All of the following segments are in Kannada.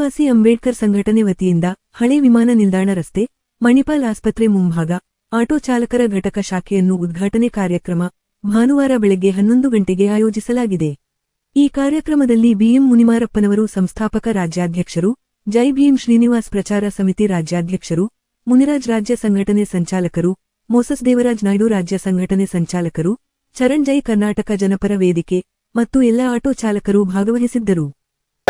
ಮೂಲನಿವಾಸಿ ಅಂಬೇಡ್ಕರ್ ಸಂಘಟನೆ ವತಿಯಿಂದ ಹಳೆ ವಿಮಾನ ನಿಲ್ದಾಣ ರಸ್ತೆ, ಮಣಿಪಾಲ್ ಆಸ್ಪತ್ರೆ ಮುಂಭಾಗ, ಆಟೋ ಚಾಲಕರ ಘಟಕ ಶಾಖೆಯನ್ನು ಉದ್ಘಾಟನೆ ಕಾರ್ಯಕ್ರಮ ಭಾನುವಾರ ಬೆಳಗ್ಗೆ ಹನ್ನೊಂದು ಗಂಟೆಗೆ ಆಯೋಜಿಸಲಾಗಿದೆ. ಈ ಕಾರ್ಯಕ್ರಮದಲ್ಲಿ ಬಿಎಂ ಮುನಿಮಾರಪ್ಪನವರು ಸಂಸ್ಥಾಪಕ ರಾಜ್ಯಾಧ್ಯಕ್ಷರು, ಜೈ ಭೀಮ್ ಶ್ರೀನಿವಾಸ್ ಪ್ರಚಾರ ಸಮಿತಿ ರಾಜ್ಯಾಧ್ಯಕ್ಷರು, ಮುನಿರಾಜ್ ರಾಜ್ಯ ಸಂಘಟನೆ ಸಂಚಾಲಕರು, ಮೋಸಸ್ ದೇವರಾಜ್ ನಾಯ್ಡು ರಾಜ್ಯ ಸಂಘಟನೆ ಸಂಚಾಲಕರು, ಚರಣ್ ಜೈ ಕರ್ನಾಟಕ ಜನಪರ ವೇದಿಕೆ ಮತ್ತು ಎಲ್ಲ ಆಟೋ ಚಾಲಕರು ಭಾಗವಹಿಸಿದ್ದರು.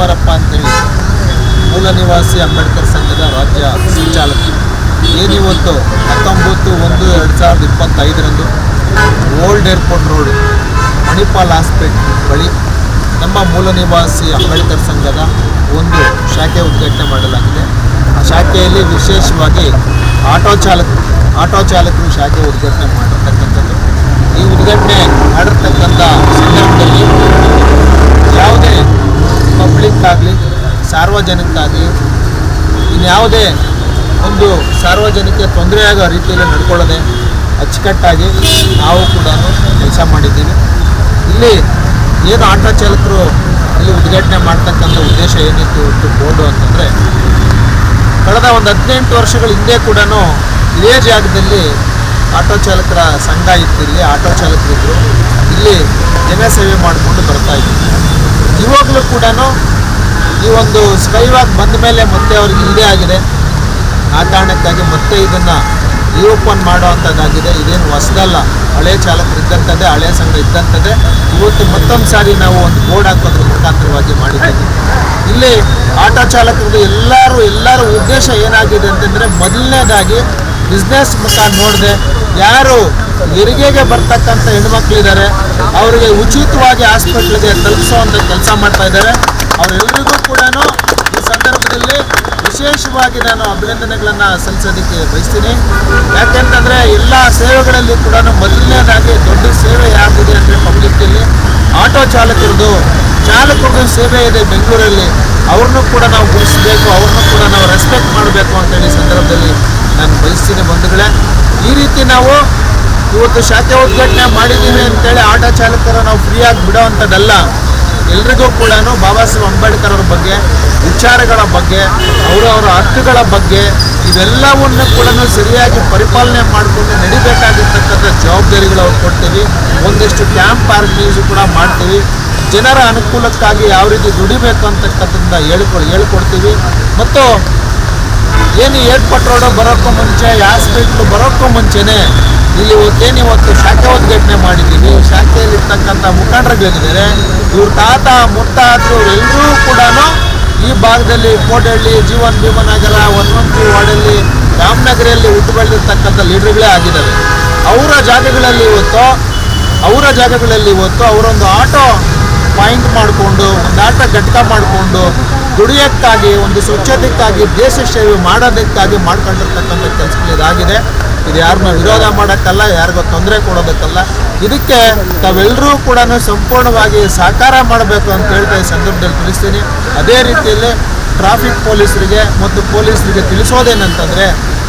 ಮುನಿಮಾರಪ್ಪ ಅಂತೇಳಿ ಮೂಲ ನಿವಾಸಿ ಅಂಬೇಡ್ಕರ್ ಸಂಘದ ರಾಜ್ಯ ಸಂಚಾಲಕ. ಏನಿವತ್ತು ಹತ್ತೊಂಬತ್ತು ಒಂದು ಎರಡು ಸಾವಿರದ ಇಪ್ಪತ್ತೈದರಂದು old airport road, Manipal hospital ಬಳಿ ನಮ್ಮ ಮೂಲ ನಿವಾಸಿ ಅಂಬೇಡ್ಕರ್ ಸಂಘದ ಒಂದು ಶಾಖೆ ಉದ್ಘಾಟನೆ ಮಾಡಲಾಗಿದೆ. ಆ ಶಾಖೆಯಲ್ಲಿ ವಿಶೇಷವಾಗಿ ಆಟೋ ಚಾಲಕರು ಆಟೋ ಚಾಲಕರು ಶಾಖೆ ಉದ್ಘಾಟನೆ ಮಾಡಿರ್ತಕ್ಕಂಥದ್ದು ಈ ಉದ್ಘಾಟನೆ ಮಾಡಿರ್ತಕ್ಕಂಥ ಸಂದರ್ಭದಲ್ಲಿ ಯಾವುದೇ ಪಬ್ಲಿಕ್ ಆಗಲಿ ಸಾರ್ವಜನಿಕರಾಗಲಿ ಇನ್ಯಾವುದೇ ಒಂದು ಸಾರ್ವಜನಿಕ ತೊಂದರೆಯಾಗೋ ರೀತಿಯಲ್ಲಿ ನಡ್ಕೊಳ್ಳದೆ ಅಚ್ಚುಕಟ್ಟಾಗಿ ನಾವು ಕೂಡ ಕೆಲಸ ಮಾಡಿದ್ದೀವಿ. ಇಲ್ಲಿ ಏನು ಆಟೋ ಚಾಲಕರು ಇಲ್ಲಿ ಉದ್ಘಾಟನೆ ಮಾಡ್ತಕ್ಕಂಥ ಉದ್ದೇಶ ಏನಿತ್ತು ಬೋರ್ಡು ಅಂತಂದರೆ, ಕಳೆದ ಒಂದು ಹದಿನೆಂಟು ವರ್ಷಗಳ ಹಿಂದೆ ಕೂಡ ಇದೇ ಜಾಗದಲ್ಲಿ ಆಟೋ ಚಾಲಕರ ಸಂಘ ಇತ್ತು ಇಲ್ಲಿ. ಆಟೋ ಚಾಲಕರಿದ್ದರು ಇಲ್ಲಿ ಜನಸೇವೆ ಮಾಡಿಕೊಂಡು ಬರ್ತಾ ಇದ್ರು ಇವಾಗಲೂ ಕೂಡ ಈ ಒಂದು ಸ್ಕೈವಾಕ್ ಬಂದ ಮೇಲೆ ಮತ್ತೆ ಅವ್ರಿಗೆ ಇದೇ ಆಗಿದೆ. ಆ ಕಾರಣಕ್ಕಾಗಿ ಮತ್ತೆ ಇದನ್ನು ರಿಓಪನ್ ಮಾಡುವಂಥದ್ದಾಗಿದೆ. ಇದೇನು ಹೊಸದಲ್ಲ. ಹಳೆ ಚಾಲಕರು ಇದ್ದಂಥದ್ದೇ, ಹಳೆ ಸಂಘ ಇದ್ದಂಥದ್ದೇ. ಇವತ್ತು ಮತ್ತೊಂದು ಸಾರಿ ನಾವು ಒಂದು ಬೋರ್ಡ್ ಹಾಕೋದ್ರ ಮುಖಾಂತರವಾಗಿ ಮಾಡಿದ್ದೀವಿ. ಇಲ್ಲಿ ಆಟೋ ಚಾಲಕರದ್ದು ಎಲ್ಲರೂ, ಎಲ್ಲರ ಉದ್ದೇಶ ಏನಾಗಿದೆ ಅಂತಂದರೆ ಮೊದಲನೇದಾಗಿ ಬಿಸ್ನೆಸ್ ಮುಖ ನೋಡದೆ ಯಾರು ಹೆರಿಗೆಗೆ ಬರ್ತಕ್ಕಂಥ ಹೆಣ್ಮಕ್ಳಿದ್ದಾರೆ. ಅವರಿಗೆ ಉಚಿತವಾಗಿ ಹಾಸ್ಪಿಟ್ಲಿಗೆ ತಲುಪಿಸುವಂಥ ಕೆಲಸ ಮಾಡ್ತಾ ಇದ್ದಾರೆ. ಅವರೆಲ್ಲರಿಗೂ ಕೂಡ ಈ ಸಂದರ್ಭದಲ್ಲಿ ವಿಶೇಷವಾಗಿ ನಾನು ಅಭಿನಂದನೆಗಳನ್ನು ಸಲ್ಲಿಸೋದಕ್ಕೆ ಬಯಸ್ತೀನಿ. ಯಾಕೆಂತಂದರೆ ಎಲ್ಲ ಸೇವೆಗಳಲ್ಲಿ ಕೂಡ ಮೊದಲನೇದಾಗಿ ದೊಡ್ಡ ಸೇವೆ ಯಾವ್ದಿದೆ ಅಂದರೆ ಪಬ್ಲಿಕ್ಕಲ್ಲಿ ಆಟೋ ಚಾಲಕರದು ಚಾಲಕರದು ಸೇವೆ ಇದೆ ಬೆಂಗಳೂರಲ್ಲಿ. ಅವ್ರನ್ನೂ ಕೂಡ ನಾವು ಗುರುಸಬೇಕು ಅವ್ರನ್ನೂ ಕೂಡ ನಾವು ರೆಸ್ಪೆಕ್ಟ್ ಮಾಡಬೇಕು ಅಂತೇಳಿ ಸಂದರ್ಭದಲ್ಲಿ ನಾನು ಬಯಸ್ತೀನಿ ಬಂಧುಗಳೇ. ಈ ರೀತಿ ನಾವು ಇವತ್ತು ಶಾಖೆ ಉದ್ಘಾಟನೆ ಮಾಡಿದ್ದೀವಿ ಅಂತೇಳಿ ಆಟೋ ಚಾಲಕರ ನಾವು ಫ್ರೀಯಾಗಿ ಬಿಡೋವಂಥದ್ದಲ್ಲ. ಎಲ್ರಿಗೂ ಕೂಡ ಬಾಬಾ ಸಾಹೇಬ್ ಅಂಬೇಡ್ಕರ್ ಅವ್ರ ಬಗ್ಗೆ, ವಿಚಾರಗಳ ಬಗ್ಗೆ ಅವರವರ ಹಕ್ಕುಗಳ ಬಗ್ಗೆ, ಇವೆಲ್ಲವನ್ನು ಕೂಡ ಸರಿಯಾಗಿ ಪರಿಪಾಲನೆ ಮಾಡಿಕೊಂಡು ನಡಿಬೇಕಾಗಿರ್ತಕ್ಕಂಥ ಜವಾಬ್ದಾರಿಗಳು ಅವ್ರು ಕೊಡ್ತೀವಿ. ಒಂದಿಷ್ಟು ಕ್ಯಾಂಪ್ ಆರ್ಗನೈಸ್ ಕೂಡ ಮಾಡ್ತೀವಿ. ಜನರ ಅನುಕೂಲಕ್ಕಾಗಿ ಯಾವ ರೀತಿ ದುಡಿಬೇಕು ಅಂತಕ್ಕಂಥದ್ದನ್ನ ಹೇಳ್ಕೊ ಹೇಳ್ಕೊಡ್ತೀವಿ. ಮತ್ತು ಏನು ಏರ್ಪೋರ್ಟ್ ರೋಡ್ ಬರೋಕ್ಕೂ ಮುಂಚೆ ಹಾಸ್ಪಿಟ್ಲು ಬರೋಕ್ಕೂ ಮುಂಚೆನೆ ಇಲ್ಲಿ ಇವತ್ತೇನು ಇವತ್ತು ಶಾಖೆ ಉದ್ಘಾಟನೆ ಮಾಡಿದ್ದೀವಿ. ಶಾಖೆಯಲ್ಲಿ ಇರ್ತಕ್ಕಂಥ ಮುಖಂಡರುಗಳಿದ್ದಾರೆ ಇವ್ರ ತಾತ, ಮುತ್ತಾತರು ಎಲ್ಲರೂ ಕೂಡ ಈ ಭಾಗದಲ್ಲಿ ಕೋಟಹಳ್ಳಿ, ಜೀವನ್ ಭೀಮನಗರ ಒನ್ನಂಪಿ ವಾರ್ಡಲ್ಲಿ ರಾಮನಗರಿಯಲ್ಲಿ ಹುಟ್ಟು ಬೆಳೆದಿರ್ತಕ್ಕಂಥ ಲೀಡರ್ಗಳೇ ಆಗಿದ್ದಾರೆ. ಅವರ ಜಾಗಗಳಲ್ಲಿ ಇವತ್ತು, ಅವರ ಜಾಗಗಳಲ್ಲಿ ಇವತ್ತು ಅವರೊಂದು ಆಟೋ ಪಾಯಿಂಟ್ ಮಾಡಿಕೊಂಡು ಒಂದು ಆಟ ಘಟಕ ಮಾಡಿಕೊಂಡು, ದುಡಿಯೋಕ್ಕಾಗಿ, ಒಂದು ಸ್ವಚ್ಛತೆಗಾಗಿ, ದೇಶ ಸೇವೆ ಮಾಡೋದಕ್ಕಾಗಿ ಮಾಡ್ಕೊಂಡಿರ್ತಕ್ಕಂಥ ಕೆಲಸಗಳು ಇದಾಗಿದೆ. ಇದು ಯಾರನ್ನ ವಿರೋಧ ಮಾಡೋಕ್ಕಲ್ಲ, ಯಾರಿಗೂ ತೊಂದರೆ ಕೊಡೋದಕ್ಕಲ್ಲ. ಇದಕ್ಕೆ ತಾವೆಲ್ಲರೂ ಕೂಡ ಸಂಪೂರ್ಣವಾಗಿ ಸಹಕಾರ ಮಾಡಬೇಕು ಅಂತ ಹೇಳ್ತಾ ಈ ಸಂದರ್ಭದಲ್ಲಿ ತಿಳಿಸ್ತೀನಿ. ಅದೇ ರೀತಿಯಲ್ಲಿ ಟ್ರಾಫಿಕ್ ಪೊಲೀಸರಿಗೆ ಮತ್ತು ಪೊಲೀಸರಿಗೆ ತಿಳಿಸೋದೇನಂತಂದರೆ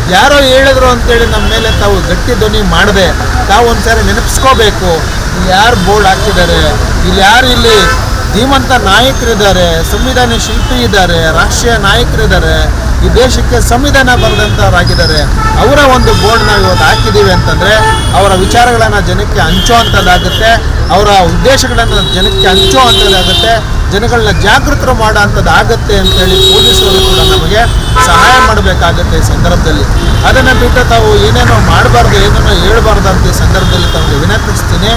ಯಾರೋ ಹೇಳಿದ್ರು ಅಂತೇಳಿ ನಮ್ಮ ಮೇಲೆ ತಾವು ಗಟ್ಟಿ ಧ್ವನಿ ಮಾಡದೆ ತಾವು ಒಂದ್ಸಾರಿ ನೆನಪಿಸ್ಕೋಬೇಕು. ಯಾರು ಬೋರ್ಡ್ ಹಾಕಿದ್ದಾರೆ ಇಲ್ಲಿ ಯಾರು ಇಲ್ಲಿ ಧೀಮಂತ ನಾಯಕರಿದ್ದಾರೆ, ಸಂವಿಧಾನ ಶಿಲ್ಪಿ ಇದ್ದಾರೆ, ರಾಷ್ಟ್ರೀಯ ನಾಯಕರಿದ್ದಾರೆ. ಈ ದೇಶಕ್ಕೆ ಸಂವಿಧಾನ ಬರೆದಂಥವ್ರಾಗಿದ್ದಾರೆ ಅವರ ಒಂದು ಬೋರ್ಡ್ ನಾವು ಇವತ್ತು ಹಾಕಿದ್ದೀವಿ ಅಂತಂದರೆ ಅವರ ವಿಚಾರಗಳನ್ನು ಜನಕ್ಕೆ ಹಂಚುವಂಥದ್ದಾಗುತ್ತೆ ಅವರ ಉದ್ದೇಶಗಳನ್ನು ಜನಕ್ಕೆ ಹಂಚುವಂಥದ್ದಾಗುತ್ತೆ ಜನಗಳನ್ನ ಜಾಗೃತರು ಮಾಡೋ ಅಂಥದ್ದು ಆಗುತ್ತೆ ಅಂತೇಳಿ ಪೊಲೀಸರು ಕೂಡ ನಮಗೆ ಸಹಾಯ ಮಾಡಬೇಕಾಗುತ್ತೆ ಈ ಸಂದರ್ಭದಲ್ಲಿ. ಅದನ್ನು ಬಿಟ್ಟು ತಾವು ಏನೇನೋ ಮಾಡಬಾರ್ದು, ಏನೇನೋ ಹೇಳ್ಬಾರ್ದು ಅಂತ ಈ ಸಂದರ್ಭದಲ್ಲಿ ತಮಗೆ ವಿನಂತಿಸ್ತೀನಿ.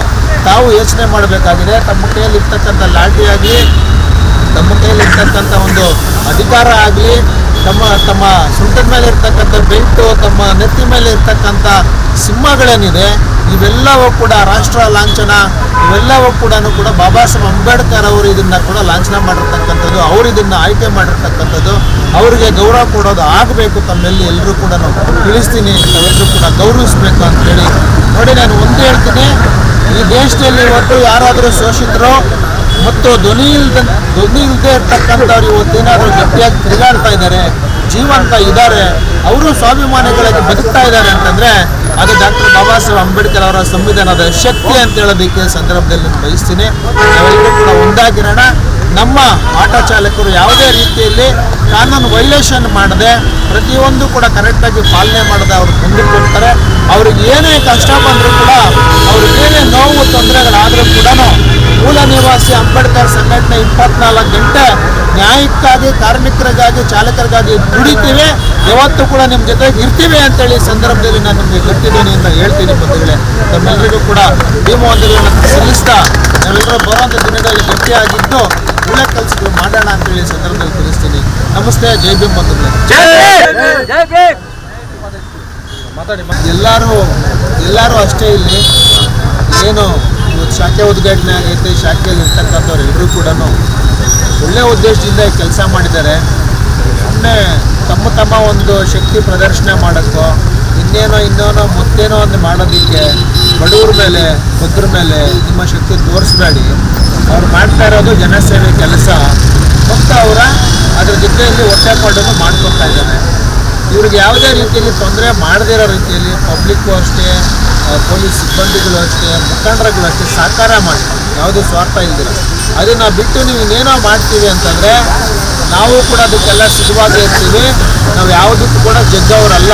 ತಾವು ಯೋಚನೆ ಮಾಡಬೇಕಾಗಿದೆ, ತಮ್ಮ ಕೈಯಲ್ಲಿ ಇರ್ತಕ್ಕಂಥ ಆಗಲಿ, ತಮ್ಮ ಕೈಯಲ್ಲಿ ಇರ್ತಕ್ಕಂಥ ಒಂದು ಅಧಿಕಾರ ಆಗಲಿ ತಮ್ಮ ತಮ್ಮ ಸುಂಟದ ಮೇಲೆ ಇರ್ತಕ್ಕಂಥ ಬೆಲ್ಟು, ತಮ್ಮ ನೆತ್ತಿ ಮೇಲೆ ಇರ್ತಕ್ಕಂಥ ಸಿಂಹಗಳೇನಿದೆ, ಇವೆಲ್ಲವೂ ಕೂಡ ರಾಷ್ಟ್ರ ಲಾಂಛನ, ಇವೆಲ್ಲವೂ ಕೂಡ ಕೂಡ ಬಾಬಾ ಸಾಹೇಬ್ ಅಂಬೇಡ್ಕರ್ ಅವರು ಇದನ್ನ ಕೂಡ ಲಾಂಛನ ಮಾಡಿರ್ತಕ್ಕಂಥದ್ದು, ಅವರು ಇದನ್ನ ಆಯ್ಕೆ ಮಾಡಿರ್ತಕ್ಕಂಥದ್ದು, ಅವರಿಗೆ ಗೌರವ ಕೊಡೋದು ಆಗಬೇಕು ತಮ್ಮೆಲ್ಲಿ ಎಲ್ಲರೂ ಕೂಡ ತಿಳಿಸ್ತೀನಿ ಎಲ್ಲರೂ ಕೂಡ ಗೌರವಿಸ್ಬೇಕು ಅಂತೇಳಿ. ನೋಡಿ, ನಾನು ಒಂದು ಹೇಳ್ತೀನಿ, ಈ ದೇಶದಲ್ಲಿ ಒಟ್ಟು ಯಾರಾದರೂ ಶೋಷಿತರು ಮತ್ತು ಧ್ವನಿ ಇಲ್ದ, ಧ್ವನಿ ಇಲ್ಲದೆ ಇರ್ತಕ್ಕಂಥವ್ರು ಇವತ್ತೇನಾದರೂ ಗಟ್ಟಿಯಾಗಿ ತಿರುಗಾಡ್ತಾ ಇದ್ದಾರೆ, ಜೀವಂತ ಇದ್ದಾರೆ, ಅವರು ಸ್ವಾಭಿಮಾನಿಗಳಾಗಿ ಬದುಕ್ತಾ ಇದ್ದಾರೆ ಅಂತಂದ್ರೆ ಅದು ಡಾಕ್ಟರ್ ಬಾಬಾ ಸಾಹೇಬ್ ಅಂಬೇಡ್ಕರ್ ಅವರ ಸಂವಿಧಾನದ ಶಕ್ತಿ ಅಂತ ಹೇಳೋದಕ್ಕೆ ಸಂದರ್ಭದಲ್ಲಿ ಬಯಸ್ತೀನಿ. ನಾವೆಲ್ಲರೂ ಕೂಡ ಒಂದಾಗಿರೋಣ. ನಮ್ಮ ಆಟೋ ಚಾಲಕರು ಯಾವುದೇ ರೀತಿಯಲ್ಲಿ ಕಾನೂನು ವೈಲೇಷನ್ ಮಾಡದೆ ಪ್ರತಿಯೊಂದು ಕೂಡ ಕರೆಕ್ಟಾಗಿ ಪಾಲನೆ ಮಾಡದೆ ಅವ್ರು ಹೋಗ್ತಾರೆ ಅವ್ರಿಗೆ ಏನೇ ಕಷ್ಟ ಬಂದರೂ ಕೂಡ ಅವ್ರಿಗೆ ಏನೇ ನೋವು ತೊಂದರೆಗಳಾದರೂ ಕೂಡ ಮೂಲ ನಿವಾಸಿ ಅಂಬೇಡ್ಕರ್ ಸಂಘಟನೆ ಇಪ್ಪತ್ನಾಲ್ಕು ಗಂಟೆ ನ್ಯಾಯಕ್ಕಾಗಿ ಕಾರ್ಮಿಕರಿಗಾಗಿ ಚಾಲಕರಿಗಾಗಿ ದುಡಿತೀವಿ. ಯಾವತ್ತೂ ಕೂಡ ನಿಮ್ಮ ಜೊತೆ ಇರ್ತೀವಿ ಅಂತೇಳಿ ಸಂದರ್ಭದಲ್ಲಿ ನಾನು ನಿಮಗೆ ಅಂತ ಹೇಳ್ತೀನಿ ಬಂಧುಗಳೇ. ತಮ್ಮೆಲ್ಲರಿಗೂ ಕೂಡ ಭೀಮವಂದನೆಗಳನ್ನು ಸಲ್ಲಿಸ್ತಾ ನಾವೆಲ್ಲರೂ ಬರುವಂಥ ದಿನದಲ್ಲಿ ಗಟ್ಟಿಯಾಗಿದ್ದು ಒಳ್ಳೆ ಕೆಲಸಗಳು ಮಾಡೋಣ ಅಂತೇಳಿ ಸಂದರ್ಭದಲ್ಲಿ ತಿಳಿಸ್ತೀನಿ. ನಮಸ್ತೆ ಜೈ ಭೀಮ್ ಬಂಧುಗಳೇ. ಎಲ್ಲರೂ ಎಲ್ಲರೂ ಅಷ್ಟೇ ಇಲ್ಲಿ. ಏನು ಶಾಖೆ ಉದ್ಘಾಟನೆ ಆಗೈತೆ, ಶಾಖೆಯಲ್ಲಿ ಇರ್ತಕ್ಕಂಥವ್ರು ಎಲ್ಲರೂ ಕೂಡ ಒಳ್ಳೆಯ ಉದ್ದೇಶದಿಂದ ಕೆಲಸ ಮಾಡಿದ್ದಾರೆ. ಸುಮ್ಮನೆ ತಮ್ಮ ತಮ್ಮ ಒಂದು ಶಕ್ತಿ ಪ್ರದರ್ಶನ ಮಾಡೋಕ್ಕೋ, ಇನ್ನೇನೋ ಇನ್ನೇನೋ ಮತ್ತೇನೋ ಒಂದು ಮಾಡೋದಕ್ಕೆ ಬಡವ್ರ ಮೇಲೆ ಬದ್ರ ಮೇಲೆ ನಿಮ್ಮ ಶಕ್ತಿ ತೋರಿಸ್ಬೇಡಿ. ಅವ್ರು ಮಾಡ್ತಾ ಇರೋದು ಜನಸೇವೆ ಕೆಲಸ. ಮತ್ತು ಅವರ ಅದ್ರ ಜೊತೆಯಲ್ಲಿ ಹೊಟ್ಟೆ ಪಾಡನ್ನು ಮಾಡ್ಕೊತಾ ಇದ್ದಾರೆ ಇವ್ರಿಗೆ ಯಾವುದೇ ರೀತಿಯಲ್ಲಿ ತೊಂದರೆ ಮಾಡದಿರೋ ರೀತಿಯಲ್ಲಿ ಪಬ್ಲಿಕ್ಕು ಅಷ್ಟೇ ಪೊಲೀಸ್ ಸಿಬ್ಬಂದಿಗಳು ಅಷ್ಟೇ, ಮುಖಂಡರುಗಳು ಅಷ್ಟೇ ಸಹಕಾರ ಮಾಡಿ, ಯಾವುದೇ ಸ್ವಾರ್ಥ ಇಲ್ದಿರ. ಅದನ್ನು ಬಿಟ್ಟು ನೀವು ಇನ್ನೇನೋ ಮಾಡ್ತೀವಿ ಅಂತಂದರೆ, ನಾವು ಕೂಡ ಅದಕ್ಕೆಲ್ಲ ಸಿದ್ಧವಾಗಿ ಇರ್ತೀವಿ. ನಾವು ಯಾವುದಕ್ಕೂ ಕೂಡ ಜಗ್ಗವರಲ್ಲ.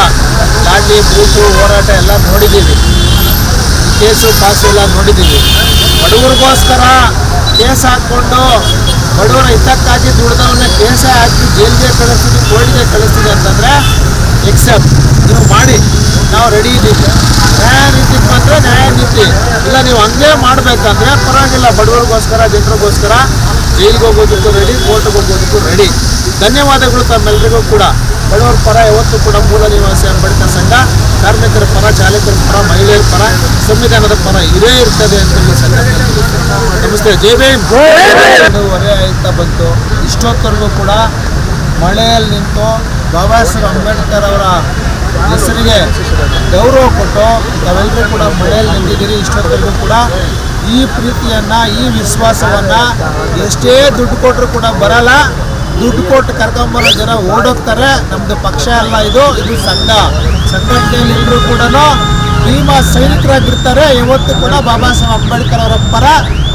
ಲಾಠಿ ಬೂಟು ಹೋರಾಟ ಎಲ್ಲ ನೋಡಿದ್ದೀವಿ. ಕೇಸು, ಪಾಸು ಎಲ್ಲ ನೋಡಿದ್ದೀವಿ. ಬಡವರಿಗೋಸ್ಕರ ಕೇಸ್ ಹಾಕ್ಕೊಂಡು, ಬಡವರ ಹಿತಕ್ಕಾಗಿ ದುಡ್ದವನ್ನ ಕೇಸೇ ಹಾಕಿ ಜೈಲಿಗೆ ಕಳಿಸ್ತೀವಿ ಕೋರ್ಟ್ಗೆ ಕಳಿಸ್ತೀವಿ ಅಂತಂದರೆ, ಎಕ್ಸೆಪ್ಟ್. ನೀವು ಮಾಡಿ. ನಾವು ರೆಡಿ ಇದ್ದೀವಿ. ನ್ಯಾಯ ನೀತಿಗೆ ಮಾತ್ರ ನ್ಯಾಯ ನೀತಿ. ಇಲ್ಲ ನೀವು ಹಂಗೆ ಮಾಡಬೇಕಂದ್ರೆ ಪರವಾಗಿಲ್ಲ. ಬಡವರಿಗೋಸ್ಕರ ಜನರಿಗೋಸ್ಕರ ಜೈಲಿಗೆ ಹೋಗೋದಕ್ಕೂ ರೆಡಿ ಕೋರ್ಟ್ಗೆ ಹೋಗೋದಕ್ಕೂ ರೆಡಿ ಧನ್ಯವಾದಗಳು ತಮ್ಮೆಲ್ಲರಿಗೂ ಕೂಡ. ಬಡವರ ಪರ ಯಾವತ್ತೂ ಕೂಡ ಮೂಲ ನಿವಾಸಿ ಅಂಬೇಡ್ಕರ್ ಸಂಘ ಕಾರ್ಮಿಕರ ಪರ ಚಾಲಕರ ಪರ ಮಹಿಳೆಯರ ಪರ ಸಂವಿಧಾನದ ಪರ ಇದೇ ಇರ್ತದೆ ಅಂತ ಈ ತಿಳಿಸ್ತೀನಿ. ನಮಸ್ತೆ. ಜೈ ಭೀಮ್. ಹೊರೆ ಆಯ್ತಾ ಬಂತು. ಇಷ್ಟೊತ್ತರೆಗೂ ಕೂಡ ಮಳೆಯಲ್ಲಿ ನಿಂತು ಬಾಬಾ ಸಾಹೇಬ್ ಅಂಬೇಡ್ಕರ್ ಅವರ ಹೆಸರಿಗೆ ಗೌರವ ಕೊಟ್ಟು ತಾವೆಲ್ಲರೂ ಕೂಡ ಮಳೆಯಲ್ಲಿ ನಿಂತಿದ್ದೀರಿ, ಇಷ್ಟೊತ್ತವರೆಗೂ ಕೂಡ ಈ ಪ್ರೀತಿಯನ್ನ, ಈ ವಿಶ್ವಾಸವನ್ನು ಎಷ್ಟೇ ದುಡ್ಡು ಕೊಟ್ಟರು ಕೂಡ ಬರಲ್ಲ. ದುಡ್ಡು ಕೊಟ್ಟು ಕರ್ಕೊಂಬರೋ ಜನ ಓಡೋಗ್ತಾರೆ. ನಮ್ಮದು ಪಕ್ಷ ಅಲ್ಲ ಇದು ಇದು ಸಂಘ. ಸಂಘಟನೆಯಲ್ಲಿ ಇಬ್ಬರು ಕೂಡ ಭೀಮಾ ಸೈನಿಕರಾಗಿರ್ತಾರೆ. ಇವತ್ತು ಕೂಡ ಬಾಬಾ ಸಾಹೇಬ್ ಅಂಬೇಡ್ಕರ್ ಅವರ ಪರ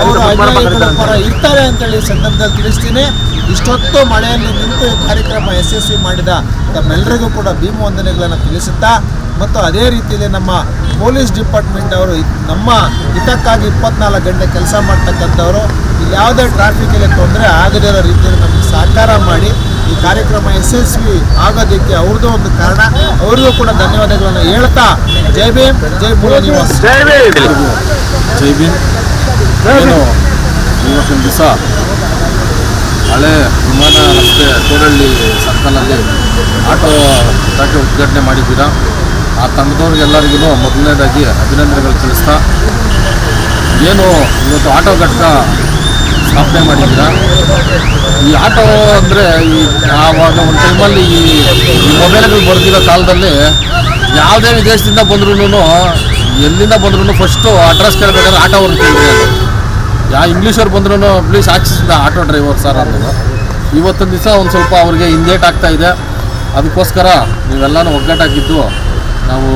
ಅವರು ಅನುಯಾಯಿಗಳ ಪರ ಇರ್ತಾರೆ ಅಂತೇಳಿ ಸಂದರ್ಭದಲ್ಲಿ ತಿಳಿಸ್ತೀನಿ. ಇಷ್ಟೊತ್ತು ಮಳೆಯಲ್ಲಿ ನಿಂತು ಈ ಕಾರ್ಯಕ್ರಮ ಯಶಸ್ವಿ ಮಾಡಿದ ತಮ್ಮೆಲ್ಲರಿಗೂ ಕೂಡ ಭೀಮ ವಂದನೆಗಳನ್ನು ತಿಳಿಸುತ್ತಾ ಮತ್ತು ಅದೇ ರೀತಿಯಲ್ಲಿ ನಮ್ಮ ಪೊಲೀಸ್ ಡಿಪಾರ್ಟ್ಮೆಂಟ್ ಅವರು ನಮ್ಮ ಹಿತಕ್ಕಾಗಿ ಇಪ್ಪತ್ನಾಲ್ಕು ಗಂಟೆ ಕೆಲಸ ಮಾಡ್ತಕ್ಕಂಥವರು. ಇಲ್ಲಿ ಯಾವುದೇ ಟ್ರಾಫಿಕಲ್ಲಿ ತೊಂದರೆ ಆಗದಿರೋ ರೀತಿಯಲ್ಲಿ ನಮಗೆ ಸಹಕಾರ ಮಾಡಿ ಈ ಕಾರ್ಯಕ್ರಮ ಯಶಸ್ವಿ ಆಗೋದಕ್ಕೆ ಅವ್ರದ್ದು ಒಂದು ಕಾರಣ. ಅವ್ರಿಗೂ ಕೂಡ ಧನ್ಯವಾದಗಳನ್ನು ಹೇಳ್ತಾ ಜೈ ಭೀಮ್ ಜೈ ಮೂಲ ನಿವಾಸ ಜೈ ಭೀಮ್. ಏನು ಇವತ್ತಿನ ದಿವಸ ಹಳೆ ವಿಮಾನ ರಸ್ತೆ ಕೋಡಳ್ಳಿ ಸರ್ಕಲಲ್ಲಿ ಆಟೋ ಘಾಟಿ ಉದ್ಘಾಟನೆ ಮಾಡಿದ್ದೀರಾ? ಆ ತಂಡದವ್ರಿಗೆಲ್ಲರಿಗೂ ಮೊದಲನೇದಾಗಿ ಅಭಿನಂದನೆಗಳು ತಿಳಿಸ್ತಾ ಏನು ಇವತ್ತು ಆಟೋ ಘಟಕ ಸ್ಥಾಪನೆ ಮಾಡಿದ್ದೀರಾ? ಈ ಆಟೋ ಅಂದರೆ ಈ ಆವಾಗ ಒಂದು ಟೈಮಲ್ಲಿ ಈ ಮೊಬೈಲ್ಗಳು ಬರ್ತಿರೋ ಕಾಲದಲ್ಲಿ ಯಾವುದೇ ವಿದೇಶದಿಂದ ಬಂದ್ರೂ ಎಲ್ಲಿಂದ ಬಂದ್ರೂ ಫಸ್ಟು ಅಡ್ರೆಸ್ ಕೇಳಬೇಕಾದ್ರೆ ಆಟೋ ಅವ್ರನ್ನ ಕೇಳಿದ್ರೆ ಅದು. ಯಾ ಇಂಗ್ಲೀಷವ್ರು ಬಂದ್ರೂ ಪ್ಲೀಸ್ ಆಚಿಸಿದ ಆಟೋ ಡ್ರೈವರ್ ಸರ್ ಅನ್ನೋದು ಇವತ್ತೊಂದು ದಿವಸ ಒಂದು ಸ್ವಲ್ಪ ಅವ್ರಿಗೆ ಹಿಂದೇಟ್ ಆಗ್ತಾ ಇದೆ. ಅದಕ್ಕೋಸ್ಕರ ನೀವೆಲ್ಲನೂ ಒಗ್ಗಟ್ಟಾಗಿದ್ದು ನಾವು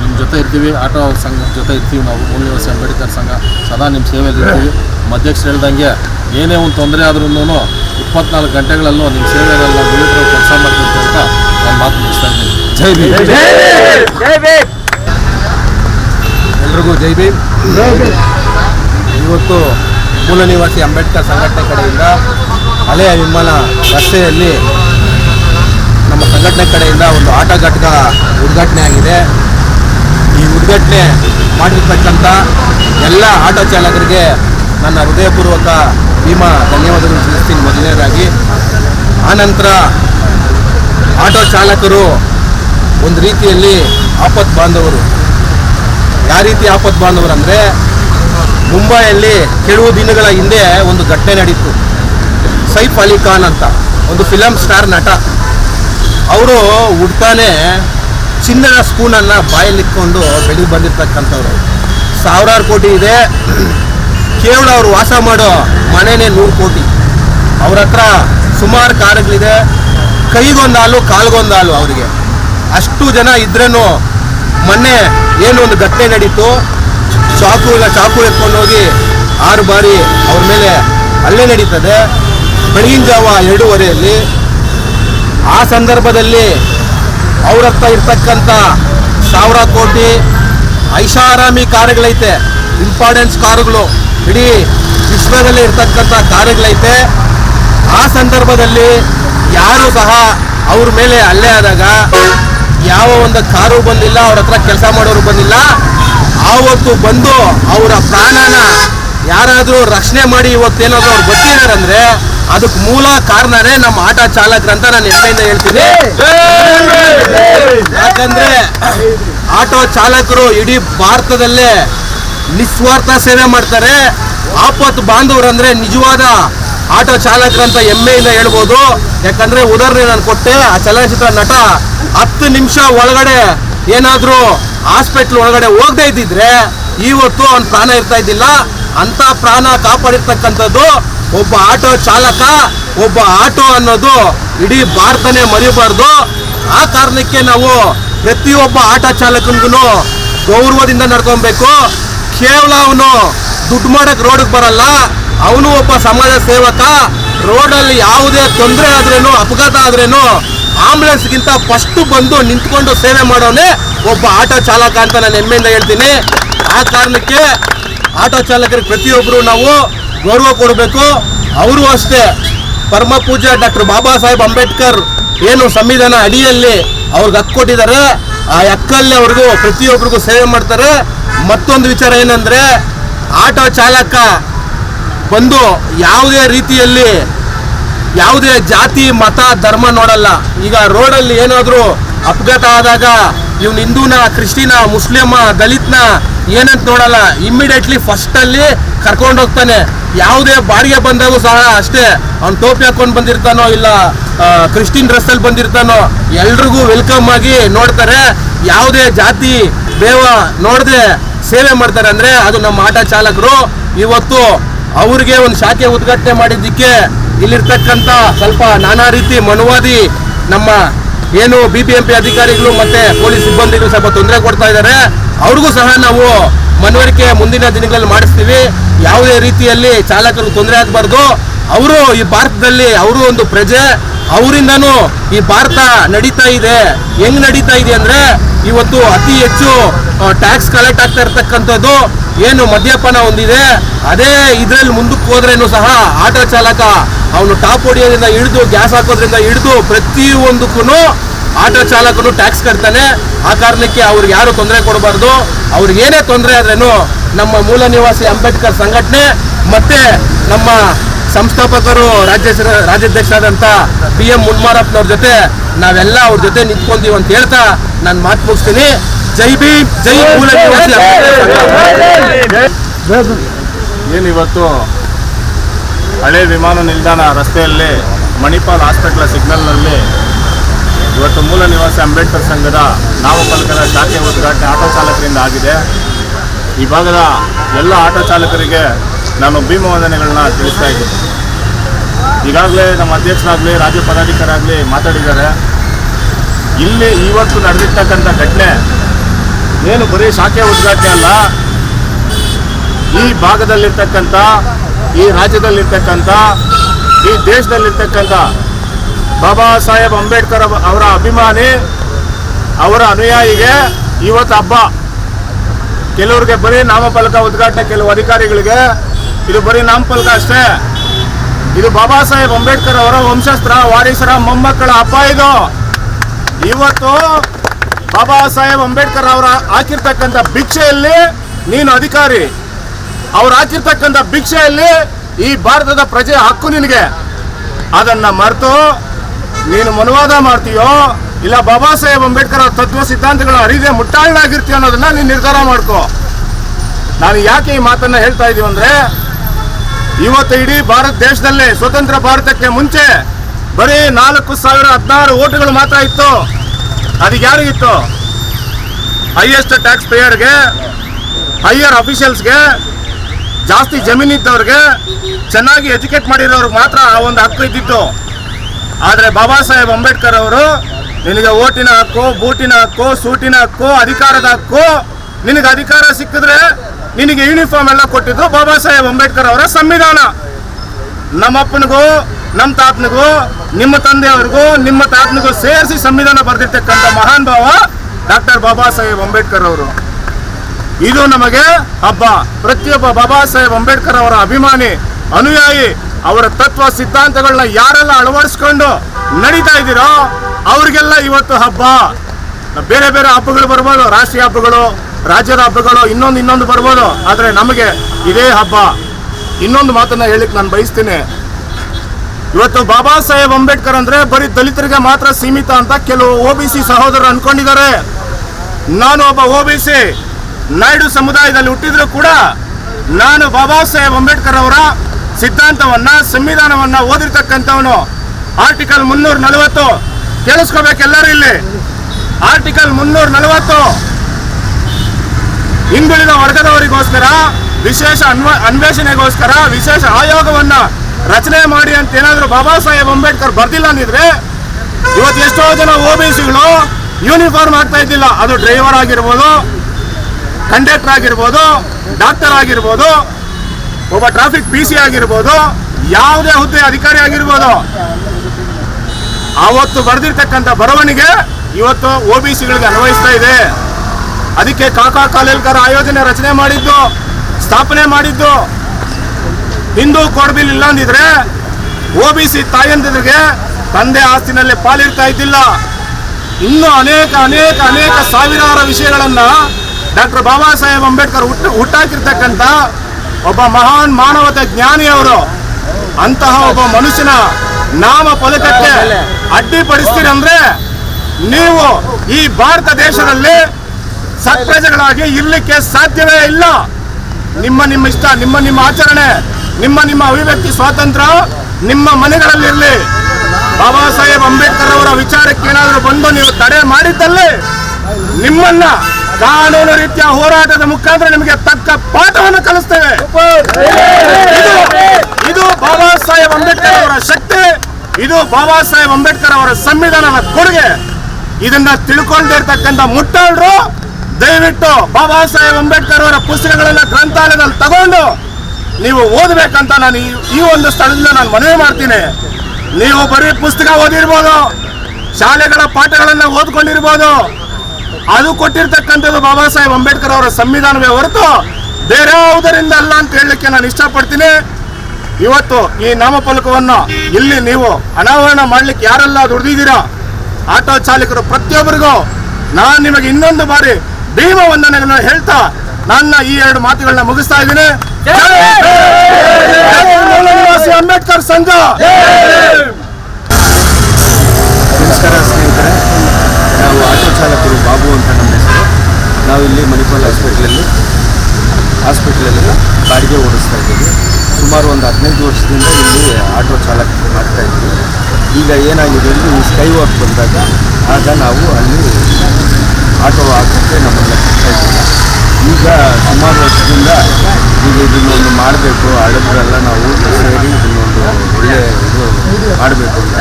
ನಿಮ್ಮ ಜೊತೆ ಇರ್ತೀವಿ. ಆಟೋ ಸಂಘ ಜೊತೆ ಇರ್ತೀವಿ ನಾವು. ಮೂಲ ನಿವಾಸಿ ಅಂಬೇಡ್ಕರ್ ಸಂಘ. ಸದಾ ನಿಮ್ಮ ಸೇವೆಯಲ್ಲಿ ಇರ್ತೀವಿ. ಅಧ್ಯಕ್ಷರು ಹೇಳ್ದಂಗೆ ಏನೇ ಒಂದು ತೊಂದರೆ ಆದ್ರೂ ಇಪ್ಪತ್ನಾಲ್ಕು ಗಂಟೆಗಳಲ್ಲೂ ನಿಮ್ಮ ಸೇವೆಗಳನ್ನ ಬೀಳ್ತಾರೆ ಕೆಲಸ ಮಾಡ್ತೀವಿ ಅಂತ ನಾನು ಮಾತು ಮುಗಿಸ್ತಾ ಇದ್ದೀನಿ. ಜೈ ಬಿ ಎಲ್ರಿಗೂ ಜೈ ಬಿ ಇವತ್ತು ಮೂಲ ನಿವಾಸಿ ಅಂಬೇಡ್ಕರ್ ಸಂಘಟನೆ ಕಡೆಯಿಂದ ಹಳೆಯ ವಿಮಾನ ರಸ್ತೆಯಲ್ಲಿ ನಮ್ಮ ಸಂಘಟನೆ ಕಡೆಯಿಂದ ಒಂದು ಆಟ ಘಟಕ ಉದ್ಘಾಟನೆ ಆಗಿದೆ. ಈ ಉದ್ಘಾಟನೆ ಮಾಡಿರ್ತಕ್ಕಂಥ ಎಲ್ಲ ಆಟೋ ಚಾಲಕರಿಗೆ ನನ್ನ ಹೃದಯಪೂರ್ವಕ ಭೀಮಾ ಧನ್ಯವಾದಗಳು ತಿಳಿಸ್ತೀನಿ. ಮೊದಲನೇದಾಗಿ, ಆನಂತರ ಆಟೋ ಚಾಲಕರು ಒಂದು ರೀತಿಯಲ್ಲಿ ಆಪತ್ ಬಾಂಧವರು. ಯಾವ ರೀತಿ ಆಪತ್ ಬಾಂಧವರು ಅಂದರೆ, ಮುಂಬೈಯಲ್ಲಿ ಕೆಲವು ದಿನಗಳ ಹಿಂದೆ ಒಂದು ಘಟನೆ ನಡೀತು. ಸೈಫ್ ಅಲಿ ಖಾನ್ ಅಂತ ಒಂದು ಫಿಲಮ್ ಸ್ಟಾರ್ ನಟ. ಅವರು ಹುಡ್ತಾನೆ ಚಿನ್ನದ ಸ್ಪೂನನ್ನು ಬಾಯಲ್ಲಿಟ್ಕೊಂಡು ಬೆಳಿಗ್ಗೆ ಬಂದಿರ್ತಕ್ಕಂಥವ್ರು. ಸಾವಿರಾರು ಕೋಟಿ ಇದೆ. ಕೇವಲ ಅವರು ವಾಸ ಮಾಡೋ ಮನೆನೇ ನೂರು ಕೋಟಿ. ಅವ್ರ ಹತ್ರ ಸುಮಾರು ಕಾರುಗಳಿದೆ. ಕೈಗೊಂದು ಹಾಲು ಕಾಲ್ಗೊಂದು ಹಾಲು ಅವರಿಗೆ. ಅಷ್ಟು ಜನ ಇದ್ರೇನು ಮೊನ್ನೆ ಏನು ಒಂದು ಘಟನೆ ನಡೀತು. ಚಾಕು ಇಲ್ಲ, ಚಾಕು ಎತ್ಕೊಂಡು ಹೋಗಿ ಆರು ಬಾರಿ ಅವ್ರ ಮೇಲೆ ಅಲ್ಲೇ ನಡೀತದೆ. ಬೆಳಗಿನ ಜಾವ ಎರಡೂವರೆಯಲ್ಲಿ ಆ ಸಂದರ್ಭದಲ್ಲಿ ಅವ್ರ ಹತ್ರ ಇರ್ತಕ್ಕಂಥ ಸಾವಿರ ಕೋಟಿ ಐಷಾರಾಮಿ ಕಾರುಗಳೈತೆ. ಇಂಪಾರ್ಟೆನ್ಸ್ ಕಾರುಗಳು. ಇಡೀ ವಿಶ್ವದಲ್ಲಿ ಇರ್ತಕ್ಕಂಥ ಕಾರ್ಯಗಳೈತೆ. ಆ ಸಂದರ್ಭದಲ್ಲಿ ಯಾರು ಸಹ ಅವ್ರ ಮೇಲೆ ಹಲ್ಲೆ ಆದಾಗ ಯಾವ ಒಂದು ಕಾರು ಬಂದಿಲ್ಲ, ಅವ್ರ ಹತ್ರ ಕೆಲಸ ಮಾಡೋರು ಬಂದಿಲ್ಲ. ಆವತ್ತು ಬಂದು ಅವರ ಪ್ರಾಣನ ಯಾರಾದರೂ ರಕ್ಷಣೆ ಮಾಡಿ ಇವತ್ತೇನಾದ್ರು ಅವ್ರು ಗೊತ್ತಿದ್ದಾರೆ ಅದಕ್ಕೆ ಮೂಲ ಕಾರಣನೇ ನಮ್ಮ ಆಟೋ ಚಾಲಕರಂತ ನಾನು ಹೆಮ್ಮೆಯಿಂದ ಹೇಳ್ತೀನಿ. ಯಾಕಂದ್ರೆ ಆಟೋ ಚಾಲಕರು ಇಡೀ ಭಾರತದಲ್ಲೇ ನಿಸ್ವಾರ್ಥ ಸೇವೆ ಮಾಡ್ತಾರೆ. ಆಪತ್ತು ಬಾಂಧವರು ಅಂದ್ರೆ ನಿಜವಾದ ಆಟೋ ಚಾಲಕರಂತ ಹೆಮ್ಮೆಯಿಂದ ಹೇಳ್ಬೋದು. ಯಾಕಂದ್ರೆ ಉದಾಹರಣೆ ನಾನು ಕೊಟ್ಟೆ, ಆ ಚಲನಚಿತ್ರ ನಟ ಹತ್ತು ನಿಮಿಷ ಒಳಗಡೆ ಏನಾದ್ರೂ ಹಾಸ್ಪಿಟ್ಲ್ ಒಳಗಡೆ ಹೋಗದೆ ಇದ್ದಿದ್ರೆ ಇವತ್ತು ಅವ್ನ ಪ್ರಾಣ ಇರ್ತಾ ಇದ್ದಿಲ್ಲ. ಅಂತ ಪ್ರಾಣ ಕಾಪಾಡಿರ್ತಕ್ಕಂಥದ್ದು ಒಬ್ಬ ಆಟೋ ಚಾಲಕ, ಒಬ್ಬ ಆಟೋ ಅನ್ನೋದು ಇಡೀ ಭಾರತನೇ ಮರಿಬಾರ್ದು. ಆ ಕಾರಣಕ್ಕೆ ನಾವು ಪ್ರತಿಯೊಬ್ಬ ಆಟೋ ಚಾಲಕನಿಗೂ ಗೌರವದಿಂದ ನಡ್ಕೊಬೇಕು. ಕೇವಲ ಅವನು ದುಡ್ಡು ಮಾಡಕ್ ರೋಡ್ಗೆ ಬರಲ್ಲ, ಅವನು ಒಬ್ಬ ಸಮಾಜ ಸೇವಕ. ರೋಡಲ್ಲಿ ಯಾವುದೇ ತೊಂದರೆ ಆದ್ರೇನು, ಅಪಘಾತ ಆದ್ರೇನು ಆಂಬುಲೆನ್ಸ್ಗಿಂತ ಫಸ್ಟ್ ಬಂದು ನಿಂತ್ಕೊಂಡು ಸೇವೆ ಮಾಡೋನೇ ಒಬ್ಬ ಆಟೋ ಚಾಲಕ ಅಂತ ನಾನು ಹೆಮ್ಮೆಯಿಂದ ಹೇಳ್ತೀನಿ. ಆ ಕಾರಣಕ್ಕೆ ಆಟೋ ಚಾಲಕರಿಗೆ ಪ್ರತಿಯೊಬ್ಬರು ನಾವು ಗೌರವ ಕೊಡಬೇಕು. ಅವರು ಅಷ್ಟೇ. ಪರಮ ಪೂಜ್ಯ ಡಾಕ್ಟರ್ ಬಾಬಾ ಸಾಹೇಬ್ ಅಂಬೇಡ್ಕರ್ ಏನು ಸಂವಿಧಾನ ಅಡಿಯಲ್ಲಿ ಅವ್ರಿಗೆ ಹತ್ಕೊಟ್ಟಿದ್ದಾರೆ ಕೊಟ್ಟಿದ್ದಾರೆ ಆ ಎಕ್ಕಲ್ಲಿ ಅವ್ರಿಗೂ ಪ್ರತಿಯೊಬ್ಬರಿಗೂ ಸೇವೆ ಮಾಡ್ತಾರೆ. ಮತ್ತೊಂದು ವಿಚಾರ ಏನಂದ್ರೆ, ಆಟೋ ಚಾಲಕ ಬಂದು ಯಾವುದೇ ರೀತಿಯಲ್ಲಿ ಯಾವುದೇ ಜಾತಿ, ಮತ, ಧರ್ಮ ನೋಡಲ್ಲ. ಈಗ ರೋಡಲ್ಲಿ ಏನಾದರೂ ಅಪಘಾತ ಆದಾಗ ಇವ್ನು ಹಿಂದೂನ ಕ್ರಿಶ್ಚಿನ ಮುಸ್ಲಿಮ, ದಲಿತ್ನ ಏನಂತ ನೋಡಲ್ಲ ಇಮ್ಮಿಡಿಯೇಟ್ಲಿ ಫಸ್ಟ್ ಅಲ್ಲಿ ಕರ್ಕೊಂಡು ಹೋಗ್ತಾನೆ. ಯಾವುದೇ ಬಾಡಿಗೆ ಬಂದಾಗೂ ಸಹ ಅಷ್ಟೇ, ಅವ್ನು ಟೋಪಿ ಹಾಕೊಂಡು ಬಂದಿರ್ತಾನೋ ಇಲ್ಲ ಕ್ರಿಸ್ಟಿನ್ ಡ್ರೆಸ್ಸಲ್ಲಿ ಬಂದಿರ್ತಾನೋ, ಎಲ್ರಿಗೂ ವೆಲ್ಕಮ್ ಆಗಿ ನೋಡ್ತಾರೆ. ಯಾವುದೇ ಜಾತಿ, ಬೇವ ನೋಡದೆ ಸೇವೆ ಮಾಡ್ತಾರೆ. ಅಂದ್ರೆ ಅದು ನಮ್ಮ ಆಟೋ ಚಾಲಕರು. ಇವತ್ತು ಅವ್ರಿಗೆ ಒಂದು ಶಾಖೆ ಉದ್ಘಾಟನೆ ಮಾಡಿದ್ದಕ್ಕೆ ಇಲ್ಲಿರ್ತಕ್ಕಂಥ ಸ್ವಲ್ಪ ನಾನಾ ರೀತಿ ಮನುವಾದಿ ನಮ್ಮ ಏನು ಬಿ ಬಿ ಎಂ ಅಧಿಕಾರಿಗಳು ಮತ್ತೆ ಪೊಲೀಸ್ ಸಿಬ್ಬಂದಿಗಳು ಸ್ವಲ್ಪ ತೊಂದರೆ ಕೊಡ್ತಾ ಇದ್ದಾರೆ. ಅವ್ರಿಗೂ ಸಹ ನಾವು ಮನವರಿಕೆ ಮುಂದಿನ ದಿನಗಳಲ್ಲಿ ಮಾಡಿಸ್ತೀವಿ. ಯಾವುದೇ ರೀತಿಯಲ್ಲಿ ಚಾಲಕರು ತೊಂದರೆ ಆಗಬಾರ್ದು. ಅವರು ಈ ಭಾರತದಲ್ಲಿ ಅವರು ಒಂದು ಪ್ರಜೆ. ಅವರಿಂದನೂ ಈ ಭಾರತ ನಡೀತಾ ಇದೆ. ಹೆಂಗ್ ನಡೀತಾ ಇದೆ ಅಂದ್ರೆ ಇವತ್ತು ಅತಿ ಹೆಚ್ಚು ಟ್ಯಾಕ್ಸ್ ಕಲೆಕ್ಟ್ ಆಗ್ತಾ ಇರ್ತಕ್ಕಂಥದ್ದು ಏನು ಮದ್ಯಪಾನ ಹೊಂದಿದೆ. ಅದೇ ಇದ್ರಲ್ಲಿ ಮುಂದಕ್ಕೆ ಹೋದ್ರೇನು ಸಹ ಆಟೋ ಚಾಲಕ ಅವನು ಟಾಪ್ ಹೊಡಿಯೋದ್ರಿಂದ ಹಿಡಿದು, ಗ್ಯಾಸ್ ಹಾಕೋದ್ರಿಂದ ಹಿಡಿದು ಪ್ರತಿಯೊಂದಕ್ಕೂ ಆಟೋ ಚಾಲಕರು ಟ್ಯಾಕ್ಸ್ ಕಟ್ತಾನೆ. ಆ ಕಾರಣಕ್ಕೆ ಅವ್ರಿಗೆ ಯಾರು ತೊಂದರೆ ಕೊಡಬಾರ್ದು. ಅವ್ರಿಗೆ ಏನೇ ತೊಂದರೆ ಆದ್ರೇನು ನಮ್ಮ ಮೂಲ ನಿವಾಸಿ ಅಂಬೇಡ್ಕರ್ ಸಂಘಟನೆ ಮತ್ತೆ ನಮ್ಮ ಸಂಸ್ಥಾಪಕರು ರಾಜ್ಯ ರಾಜ್ಯಾಧ್ಯಕ್ಷರಾದಂಥ ಪಿ ಎಂ ಮುನ್ಮಾರಪ್ಪನವ್ರ ಜೊತೆ ನಾವೆಲ್ಲ ಅವ್ರ ಜೊತೆ ನಿಂತ್ಕೊಂತೀವಿ ಅಂತ ಹೇಳ್ತಾ ನಾನು ಮಾತು ಮುಗಿಸ್ತೀನಿ. ಜೈ ಭೀಮ್, ಜೈ ಮೂಲ ನಿವಾಸಿ. ಏನಿವತ್ತು ಹಳೆ ವಿಮಾನ ನಿಲ್ದಾಣ ರಸ್ತೆಯಲ್ಲಿ ಮಣಿಪಾಲ್ ಹಾಸ್ಪಿಟ್ಲ ಸಿಗ್ನಲ್ನಲ್ಲಿ ಇವತ್ತು ಮೂಲ ನಿವಾಸಿ ಅಂಬೇಡ್ಕರ್ ಸಂಘದ ನಾಮಫಲಕದ ಶಾಖೆ ಉದ್ಘಾಟನೆ ಆಟೋ ಚಾಲಕರಿಂದ ಆಗಿದೆ. ಈ ಭಾಗದ ಎಲ್ಲ ಆಟೋ ಚಾಲಕರಿಗೆ ನಾನು ಭೀಮವಂದನೆಗಳನ್ನ ತಿಳಿಸ್ತಾ ಇದ್ದೀನಿ. ಈಗಾಗಲೇ ನಮ್ಮ ಅಧ್ಯಕ್ಷರಾಗಲಿ, ರಾಜ್ಯ ಪದಾಧಿಕಾರಾಗಲಿ ಮಾತಾಡಿದ್ದಾರೆ. ಇಲ್ಲಿ ಇವತ್ತು ನಡೆದಿರ್ತಕ್ಕಂಥ ಘಟನೆ ಏನು ಬರೀ ಶಾಖೆ ಉದ್ಘಾಟನೆ ಅಲ್ಲ, ಈ ಭಾಗದಲ್ಲಿರ್ತಕ್ಕಂಥ, ಈ ರಾಜ್ಯದಲ್ಲಿರ್ತಕ್ಕಂಥ, ಈ ದೇಶದಲ್ಲಿರ್ತಕ್ಕಂಥ ಬಾಬಾ ಸಾಹೇಬ್ ಅಂಬೇಡ್ಕರ್ ಅವ- ಅವರ ಅಭಿಮಾನಿ, ಅವರ ಅನುಯಾಯಿಗೆ ಇವತ್ತು ಹಬ್ಬ. ಕೆಲವ್ರಿಗೆ ಬರೀ ನಾಮಫಲಕ ಉದ್ಘಾಟನೆ, ಕೆಲವು ಅಧಿಕಾರಿಗಳಿಗೆ ಇದು ಬರೀ ನಾಮಫಲಕ ಅಷ್ಟೇ. ಇದು ಬಾಬಾ ಸಾಹೇಬ್ ಅಂಬೇಡ್ಕರ್ ಅವರ ವಂಶಸ್ತ್ರ, ವಾರಿಸರ ಮೊಮ್ಮಕ್ಕಳ ಹಬ್ಬ ಇದು. ಇವತ್ತು ಬಾಬಾ ಸಾಹೇಬ್ ಅಂಬೇಡ್ಕರ್ ಅವರ ಹಾಕಿರ್ತಕ್ಕಂಥ ಭಿಕ್ಷೆಯಲ್ಲಿ ನೀನು ಅಧಿಕಾರಿ. ಅವ್ರು ಹಾಕಿರ್ತಕ್ಕಂಥ ಭಿಕ್ಷೆಯಲ್ಲಿ ಈ ಭಾರತದ ಪ್ರಜೆ ಹಕ್ಕು ನಿನಗೆ. ಅದನ್ನ ಮರೆತು ನೀನು ಮನುವಾದ ಮಾಡ್ತೀಯೋ, ಇಲ್ಲ ಬಾಬಾ ಸಾಹೇಬ್ ಅಂಬೇಡ್ಕರ್ ಅವ್ರ ತತ್ವ ಸಿದ್ಧಾಂತಗಳ ಅರಿದೆ ಮುಟ್ಟಾಳನಾಗಿರ್ತೀಯ ಅನ್ನೋದನ್ನ ನೀನು ನಿರ್ಧಾರ ಮಾಡ್ಕೋ. ನಾನು ಯಾಕೆ ಈ ಮಾತನ್ನ ಹೇಳ್ತಾ ಇದೀವಿ ಅಂದ್ರೆ, ಇವತ್ತು ಇಡೀ ಭಾರತ ದೇಶದಲ್ಲಿ, ಸ್ವತಂತ್ರ ಭಾರತಕ್ಕೆ ಮುಂಚೆ ಬರೀ ನಾಲ್ಕು ಸಾವಿರ ಹದಿನಾರು ಓಟುಗಳು ಮಾತ್ರ ಇತ್ತು. ಅದಕ್ಕೆ ಯಾರಿಗಿತ್ತು ಹೈಯೆಸ್ಟ್ ಟ್ಯಾಕ್ಸ್ ಪೇಯರ್ಗೆ ಹೈಯರ್ ಅಫಿಷಿಯಲ್ಸ್ಗೆ ಜಾಸ್ತಿ ಜಮೀನಿದ್ದವ್ರಿಗೆ ಚೆನ್ನಾಗಿ ಎಜುಕೇಟ್ ಮಾಡಿರೋರ್ಗೆ ಮಾತ್ರ ಆ ಒಂದು ಹಕ್ಕು ಇದ್ದಿತ್ತು ಆದರೆ ಬಾಬಾ ಸಾಹೇಬ್ ಅಂಬೇಡ್ಕರ್ ಅವರು, ನಿನಗೆ ಓಟಿನ ಹಕ್ಕು, ಬೂಟಿನ ಹಕ್ಕು, ಸೂಟಿನ ಹಕ್ಕು, ಅಧಿಕಾರದ ಹಕ್ಕು, ನಿನಗೆ ಅಧಿಕಾರ ಸಿಕ್ಕಿದ್ರೆ ನಿನಗೆ ಯೂನಿಫಾರ್ಮ್ ಎಲ್ಲ ಕೊಟ್ಟಿದ್ದು ಬಾಬಾ ಸಾಹೇಬ್ ಅಂಬೇಡ್ಕರ್ ಅವರ ಸಂವಿಧಾನ. ನಮ್ಮಪ್ಪನಿಗೂ ನಮ್ಮ ತಾತನಿಗೂ, ನಿಮ್ಮ ತಂದೆಯವ್ರಿಗೂ, ನಿಮ್ಮ ತಾತನಿಗೂ ಸೇರಿಸಿ ಸಂವಿಧಾನ ಬರೆದಿರ್ತಕ್ಕಂಥ ಮಹಾನ್ ಭಾವ ಡಾಕ್ಟರ್ ಬಾಬಾ ಸಾಹೇಬ್ ಅಂಬೇಡ್ಕರ್ ಅವರು. ಇದು ನಮಗೆ ಹಬ್ಬ. ಪ್ರತಿಯೊಬ್ಬ ಬಾಬಾ ಸಾಹೇಬ್ ಅಂಬೇಡ್ಕರ್ ಅವರ ಅಭಿಮಾನಿ, ಅನುಯಾಯಿ ಅವರ ತತ್ವ ಸಿದ್ಧಾಂತಗಳನ್ನ ಯಾರೆಲ್ಲ ಅಳವಡಿಸ್ಕೊಂಡು ನಡೀತಾ ಇದ್ದೀರೋ ಅವ್ರಿಗೆಲ್ಲ ಇವತ್ತು ಹಬ್ಬ. ಬೇರೆ ಬೇರೆ ಹಬ್ಬಗಳು ಬರ್ಬೋದು, ರಾಷ್ಟ್ರೀಯ ಹಬ್ಬಗಳು, ರಾಜ್ಯದ ಹಬ್ಬಗಳು, ಇನ್ನೊಂದು ಇನ್ನೊಂದು ಬರ್ಬೋದು. ಆದರೆ ನಮಗೆ ಇದೇ ಹಬ್ಬ. ಇನ್ನೊಂದು ಮಾತನ್ನ ಹೇಳಿಕ್ ನಾನು ಬಯಸ್ತೀನಿ. ಇವತ್ತು ಬಾಬಾ ಸಾಹೇಬ್ ಅಂಬೇಡ್ಕರ್ ಅಂದ್ರೆ ಬರೀ ದಲಿತರಿಗೆ ಮಾತ್ರ ಸೀಮಿತ ಅಂತ ಕೆಲವು ಒ ಬಿ ಸಿ ಸಹೋದರರು ಅನ್ಕೊಂಡಿದ್ದಾರೆ. ನಾನು ಒಬ್ಬ ಒ ಬಿ ಸಿ. ನಾಯ್ಡು ಸಮುದಾಯದಲ್ಲಿ ಹುಟ್ಟಿದ್ರು ಕೂಡ ನಾನು ಬಾಬಾ ಸಾಹೇಬ್ ಅಂಬೇಡ್ಕರ್ ಅವರ ಸಿದ್ಧಾಂತವನ್ನ, ಸಂವಿಧಾನವನ್ನ ಓದಿರ್ತಕ್ಕಂಥವನು ಆರ್ಟಿಕಲ್ ಮುನ್ನೂರ ನಲವತ್ತು. ಕೇಳಿಸ್ಕೋಬೇಕೆಲ್ಲರೂ ಇಲ್ಲಿ. ಆರ್ಟಿಕಲ್ ಮುನ್ನೂರ ನಲವತ್ತು. ಹಿಂದುಳಿದ ವರ್ಗದವರಿಗೋಸ್ಕರ ವಿಶೇಷ ಅನ್ವ, ಅನ್ವೇಷಣೆಗೋಸ್ಕರ ವಿಶೇಷ ಆಯೋಗವನ್ನ ರಚನೆ ಮಾಡಿ ಅಂತ ಏನಾದರೂ ಬಾಬಾ ಸಾಹೇಬ್ ಅಂಬೇಡ್ಕರ್ ಬರ್ದಿಲ್ಲ ಅಂದಿದ್ರೆ ಇವತ್ತು ಎಷ್ಟೋ ಜನ ಒ ಬಿ ಸಿಗಳು ಯೂನಿಫಾರ್ಮ್ ಆಗ್ತಾ ಇದ್ದಿಲ್ಲ. ಅದು ಡ್ರೈವರ್ ಆಗಿರ್ಬೋದು ಕಂಡಕ್ಟರ್ ಆಗಿರ್ಬೋದು ಡಾಕ್ಟರ್ ಆಗಿರ್ಬೋದು ಒಬ್ಬ ಟ್ರಾಫಿಕ್ ಪಿ ಸಿ ಆಗಿರ್ಬೋದು, ಯಾವುದೇ ಹುದ್ದೆ ಅಧಿಕಾರಿ ಆಗಿರ್ಬೋದು. ಆವತ್ತು ಬರೆದಿರ್ತಕ್ಕಂಥ ಬರವಣಿಗೆ ಇವತ್ತು ಒ ಬಿ ಸಿಗಳಿಗೆ ಅನ್ವಯಿಸ್ತಾ ಇದೆ. ಅದಕ್ಕೆ ಕಾಕಾ ಕಾಲೇಲ್ಕರ್ ಆಯೋಜನೆ ರಚನೆ ಮಾಡಿದ್ದು, ಸ್ಥಾಪನೆ ಮಾಡಿದ್ದು. ಹಿಂದೂ ಕೋಡ್ಬಿಲ್ ಇಲ್ಲ ಅಂದಿದ್ರೆ ಒ ಬಿ ಸಿ ತಾಯಂದಿರಿಗೆ ತಂದೆ ಆಸ್ತಿನಲ್ಲಿ ಪಾಲಿರ್ತಾ ಇದ್ದಿಲ್ಲ. ಇನ್ನೂ ಅನೇಕ ಅನೇಕ ಅನೇಕ ಸಾವಿರಾರು ವಿಷಯಗಳನ್ನು ಡಾಕ್ಟರ್ ಬಾಬಾ ಸಾಹೇಬ್ ಅಂಬೇಡ್ಕರ್ ಹುಟ್ಟು, ಹುಟ್ಟಾಕಿರ್ತಕ್ಕಂಥ ಒಬ್ಬ ಮಹಾನ್ ಮಾನವತ ಜ್ಞಾನಿಯವರು ಅಂತಹ ಒಬ್ಬ ಮನುಷ್ಯನ ನಾಮ ಫಲಕಕ್ಕೆ ಅಡ್ಡಿಪಡಿಸ್ತೀರಂದ್ರೆ ನೀವು ಈ ಭಾರತ ದೇಶದಲ್ಲಿ ಸತ್ಪ್ರಜೆಗಳಾಗಿ ಇರ್ಲಿಕ್ಕೆ ಸಾಧ್ಯವೇ ಇಲ್ಲ. ನಿಮ್ಮ ನಿಮ್ಮ ಇಷ್ಟ ನಿಮ್ಮ ನಿಮ್ಮ ಆಚರಣೆ ನಿಮ್ಮ ನಿಮ್ಮ ಅಭಿವ್ಯಕ್ತಿ ಸ್ವಾತಂತ್ರ್ಯ ನಿಮ್ಮ ಮನೆಗಳಲ್ಲಿರಲಿ. ಬಾಬಾ ಸಾಹೇಬ್ ಅಂಬೇಡ್ಕರ್ ಅವರ ವಿಚಾರಕ್ಕೆ ಏನಾದರೂ ಬಂದು ನೀವು ತಡೆ ಮಾಡಿದ್ದಲ್ಲಿ ನಿಮ್ಮನ್ನ ಕಾನೂನು ರೀತಿಯ ಹೋರಾಟದ ಮುಖಾಂತರ ನಿಮಗೆ ತಕ್ಕ ಪಾಠವನ್ನು ಕಲಿಸ್ತೇವೆ. ಇದು- ಬಾಬಾ ಸಾಹೇಬ್ ಅಂಬೇಡ್ಕರ್ ಅವರ ಶಕ್ತಿ, ಇದು ಬಾಬಾ ಸಾಹೇಬ್ ಅಂಬೇಡ್ಕರ್ ಅವರ ಸಂವಿಧಾನದ ಕೊಡುಗೆ. ಇದನ್ನ ತಿಳ್ಕೊಂಡಿರ್ತಕ್ಕಂಥ ಮುಟ್ಟಾಳರು, ದಯವಿಟ್ಟು ಬಾಬಾ ಸಾಹೇಬ್ ಅಂಬೇಡ್ಕರ್ ಅವರ ಪುಸ್ತಕಗಳನ್ನ ಗ್ರಂಥಾಲಯದಲ್ಲಿ ತಗೊಂಡು ನೀವು ಓದಬೇಕಂತ ನಾನು ಈ ಒಂದು ಸ್ಥಳದಿಂದ ನಾನು ಮನವಿ ಮಾಡ್ತೀನಿ. ನೀವು ಬರೀ ಪುಸ್ತಕ ಓದಿರ್ಬೋದು, ಶಾಲೆಗಳ ಪಾಠಗಳನ್ನ ಓದ್ಕೊಂಡಿರ್ಬೋದು ಅದು ಕೊಟ್ಟಿರ್ತಕ್ಕಂಥದ್ದು ಬಾಬಾ ಸಾಹೇಬ್ ಅಂಬೇಡ್ಕರ್ ಅವರ ಸಂವಿಧಾನವೇ ಹೊರತು ಬೇರೆ ಯಾವುದರಿಂದ ಅಲ್ಲ ಅಂತ ಹೇಳಲಿಕ್ಕೆ ನಾನು ಇಷ್ಟಪಡ್ತೀನಿ ಇವತ್ತು ಈ ನಾಮಫಲಕವನ್ನು ಇಲ್ಲಿ ನೀವು ಅನಾವರಣ ಮಾಡಲಿಕ್ಕೆ ಯಾರೆಲ್ಲ ದುಡ್ದಿದ್ದೀರಾ ಆಟೋ ಚಾಲಕರು ಪ್ರತಿಯೊಬ್ಬರಿಗೂ ನಾನು ನಿಮಗೆ ಇನ್ನೊಂದು ಬಾರಿ ಭೀಮ ವಂದನೆಗಳನ್ನ ಹೇಳ್ತಾ ನನ್ನ ಈ ಎರಡು ಮಾತುಗಳನ್ನ ಮುಗಿಸ್ತಾ ಇದ್ದೀನಿ ಅಂಬೇಡ್ಕರ್ ಸಂಘ ಬಾಬು ಅಂತ ನಮ್ಮ ಹೆಸರು. ನಾವು ಇಲ್ಲಿ ಮಣಿಪಾಲ್ ಹಾಸ್ಪಿಟ್ಲಲ್ಲಿ ಹಾಸ್ಪಿಟ್ಲಲ್ಲಿ ಬಾಡಿಗೆ ಓಡಿಸ್ತಾ ಇದ್ದೀವಿ. ಸುಮಾರು ಒಂದು ಹದಿನೈದು ವರ್ಷದಿಂದ ಇಲ್ಲಿ ಆಟೋ ಚಾಲಕ ಮಾಡ್ತಾ ಇದ್ವಿ ಈಗ ಏನಾಗಿದೆ ಅಂದರೆ ಈ ಸ್ಕೈ ವಾಕ್ ಬಂದಾಗ ಆಗ ನಾವು ಅಲ್ಲಿ ಆಟೋ ಹಾಕೋಕ್ಕೆ ನಮ್ಮನ್ನು ಸಿಗ್ತಾ ಇದ್ದೀವಿ. ಈಗ ಸುಮಾರು ವರ್ಷದಿಂದ ಈಗ ಇದನ್ನೊಂದು ಮಾಡಬೇಕು, ಹಳದ್ರೆಲ್ಲ ನಾವು ಸೇರಿ ಇದನ್ನೊಂದು ಒಳ್ಳೆ ಇದು ಮಾಡಬೇಕು ಅಂತ.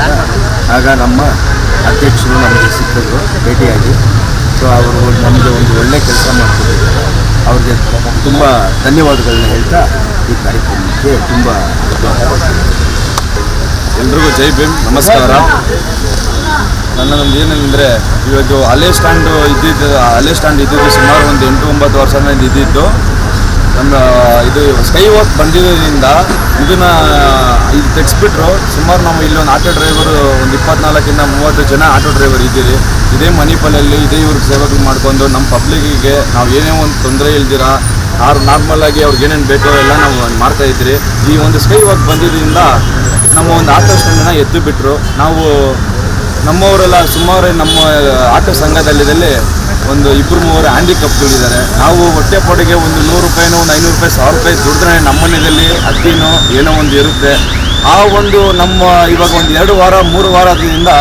ಆಗ ನಮ್ಮ ಅಧ್ಯಕ್ಷರು ನಮಗೆ ಸಿಕ್ಕಿದ್ರು ಭೇಟಿಯಾಗಿ ಸೊ ಅವರು ನಮಗೆ ಒಂದು ಒಳ್ಳೆ ಕೆಲಸ ಮಾಡ್ತಿದ್ದಾರೆ ಅವ್ರಿಗೆ ತುಂಬ ಧನ್ಯವಾದಗಳನ್ನ ಹೇಳ್ತಾ ಈ ಕಾರ್ಯಕ್ರಮಕ್ಕೆ ತುಂಬ ಎಲ್ರಿಗೂ ಜೈ ಭೀಮ್, ನಮಸ್ಕಾರ. ನನ್ನದೊಂದು ಏನಂದರೆ, ಇವಾಗ ಹಳೆ ಸ್ಟ್ಯಾಂಡು ಇದ್ದಿದ್ದು ಹಳೆ ಸ್ಟ್ಯಾಂಡ್ ಇದ್ದಿದ್ದು ಸುಮಾರು ಒಂದು ಎಂಟು ಒಂಬತ್ತು ವರ್ಷದಿಂದ ಇದ್ದಿದ್ದು. ನಮ್ಮ ಇದು ಸ್ಕೈ ವಾಕ್ ಬಂದಿರೋದ್ರಿಂದ ಇದನ್ನ ಇದು ತೆಗೆಸ್ಬಿಟ್ರು. ಸುಮಾರು ನಾವು ಇಲ್ಲಿ ಒಂದು ಆಟೋ ಡ್ರೈವರು ಒಂದು ಇಪ್ಪತ್ನಾಲ್ಕಿಂದ ಮೂವತ್ತು ಜನ ಆಟೋ ಡ್ರೈವರ್ ಇದ್ದೀರಿ. ಇದೇ ಮಣಿಪಾಲಲ್ಲಿ, ಇದೇ ಇವ್ರಿಗೆ ಸೇವೆಗಳು ಮಾಡ್ಕೊಂಡು ನಮ್ಮ ಪಬ್ಲಿಕ್ಕಿಗೆ ನಾವು ಏನೇ ಒಂದು ತೊಂದರೆ ಇಲ್ದಿರ ಯಾರು ನಾರ್ಮಲ್ ಆಗಿ ಅವ್ರಿಗೆ ಏನೇನು ಬೇಕೋ ಎಲ್ಲ ನಾವು ಮಾಡ್ತಾ ಇದ್ರಿ ಈ ಒಂದು ಸ್ಕೈ ವಾಕ್ ಬಂದಿದ್ದರಿಂದ ನಮ್ಮ ಒಂದು ಆಟೋ ಸ್ಟ್ಯಾಂಡನ್ನ ಎದ್ದು ನಾವು ನಮ್ಮವರೆಲ್ಲ ಸುಮಾರು ನಮ್ಮ ಆಟೋ ಸಂಘದಲ್ಲಿದಲ್ಲಿ ಒಂದು ಇಬ್ಬರು ಮೂವರು ಹ್ಯಾಂಡಿಕಪ್ಗಳಿದ್ದಾರೆ ನಾವು ಹೊಟ್ಟೆ ಪಾಡಿಗೆ ಒಂದು ನೂರು ರೂಪಾಯಿನೋ, ಒಂದು ಐನೂರು ರೂಪಾಯಿ, ಸಾವಿರ ರೂಪಾಯಿ ದುಡಿದ್ರೆ ನಮ್ಮ ಮನೆಯಲ್ಲಿ ಅಕ್ಕಿನೋ ಏನೋ ಒಂದು ಇರುತ್ತೆ. ಆ ಒಂದು ನಮ್ಮ ಇವಾಗ ಒಂದು ಎರಡು ವಾರ, ಮೂರು ವಾರ ಆದ್ದರಿಂದ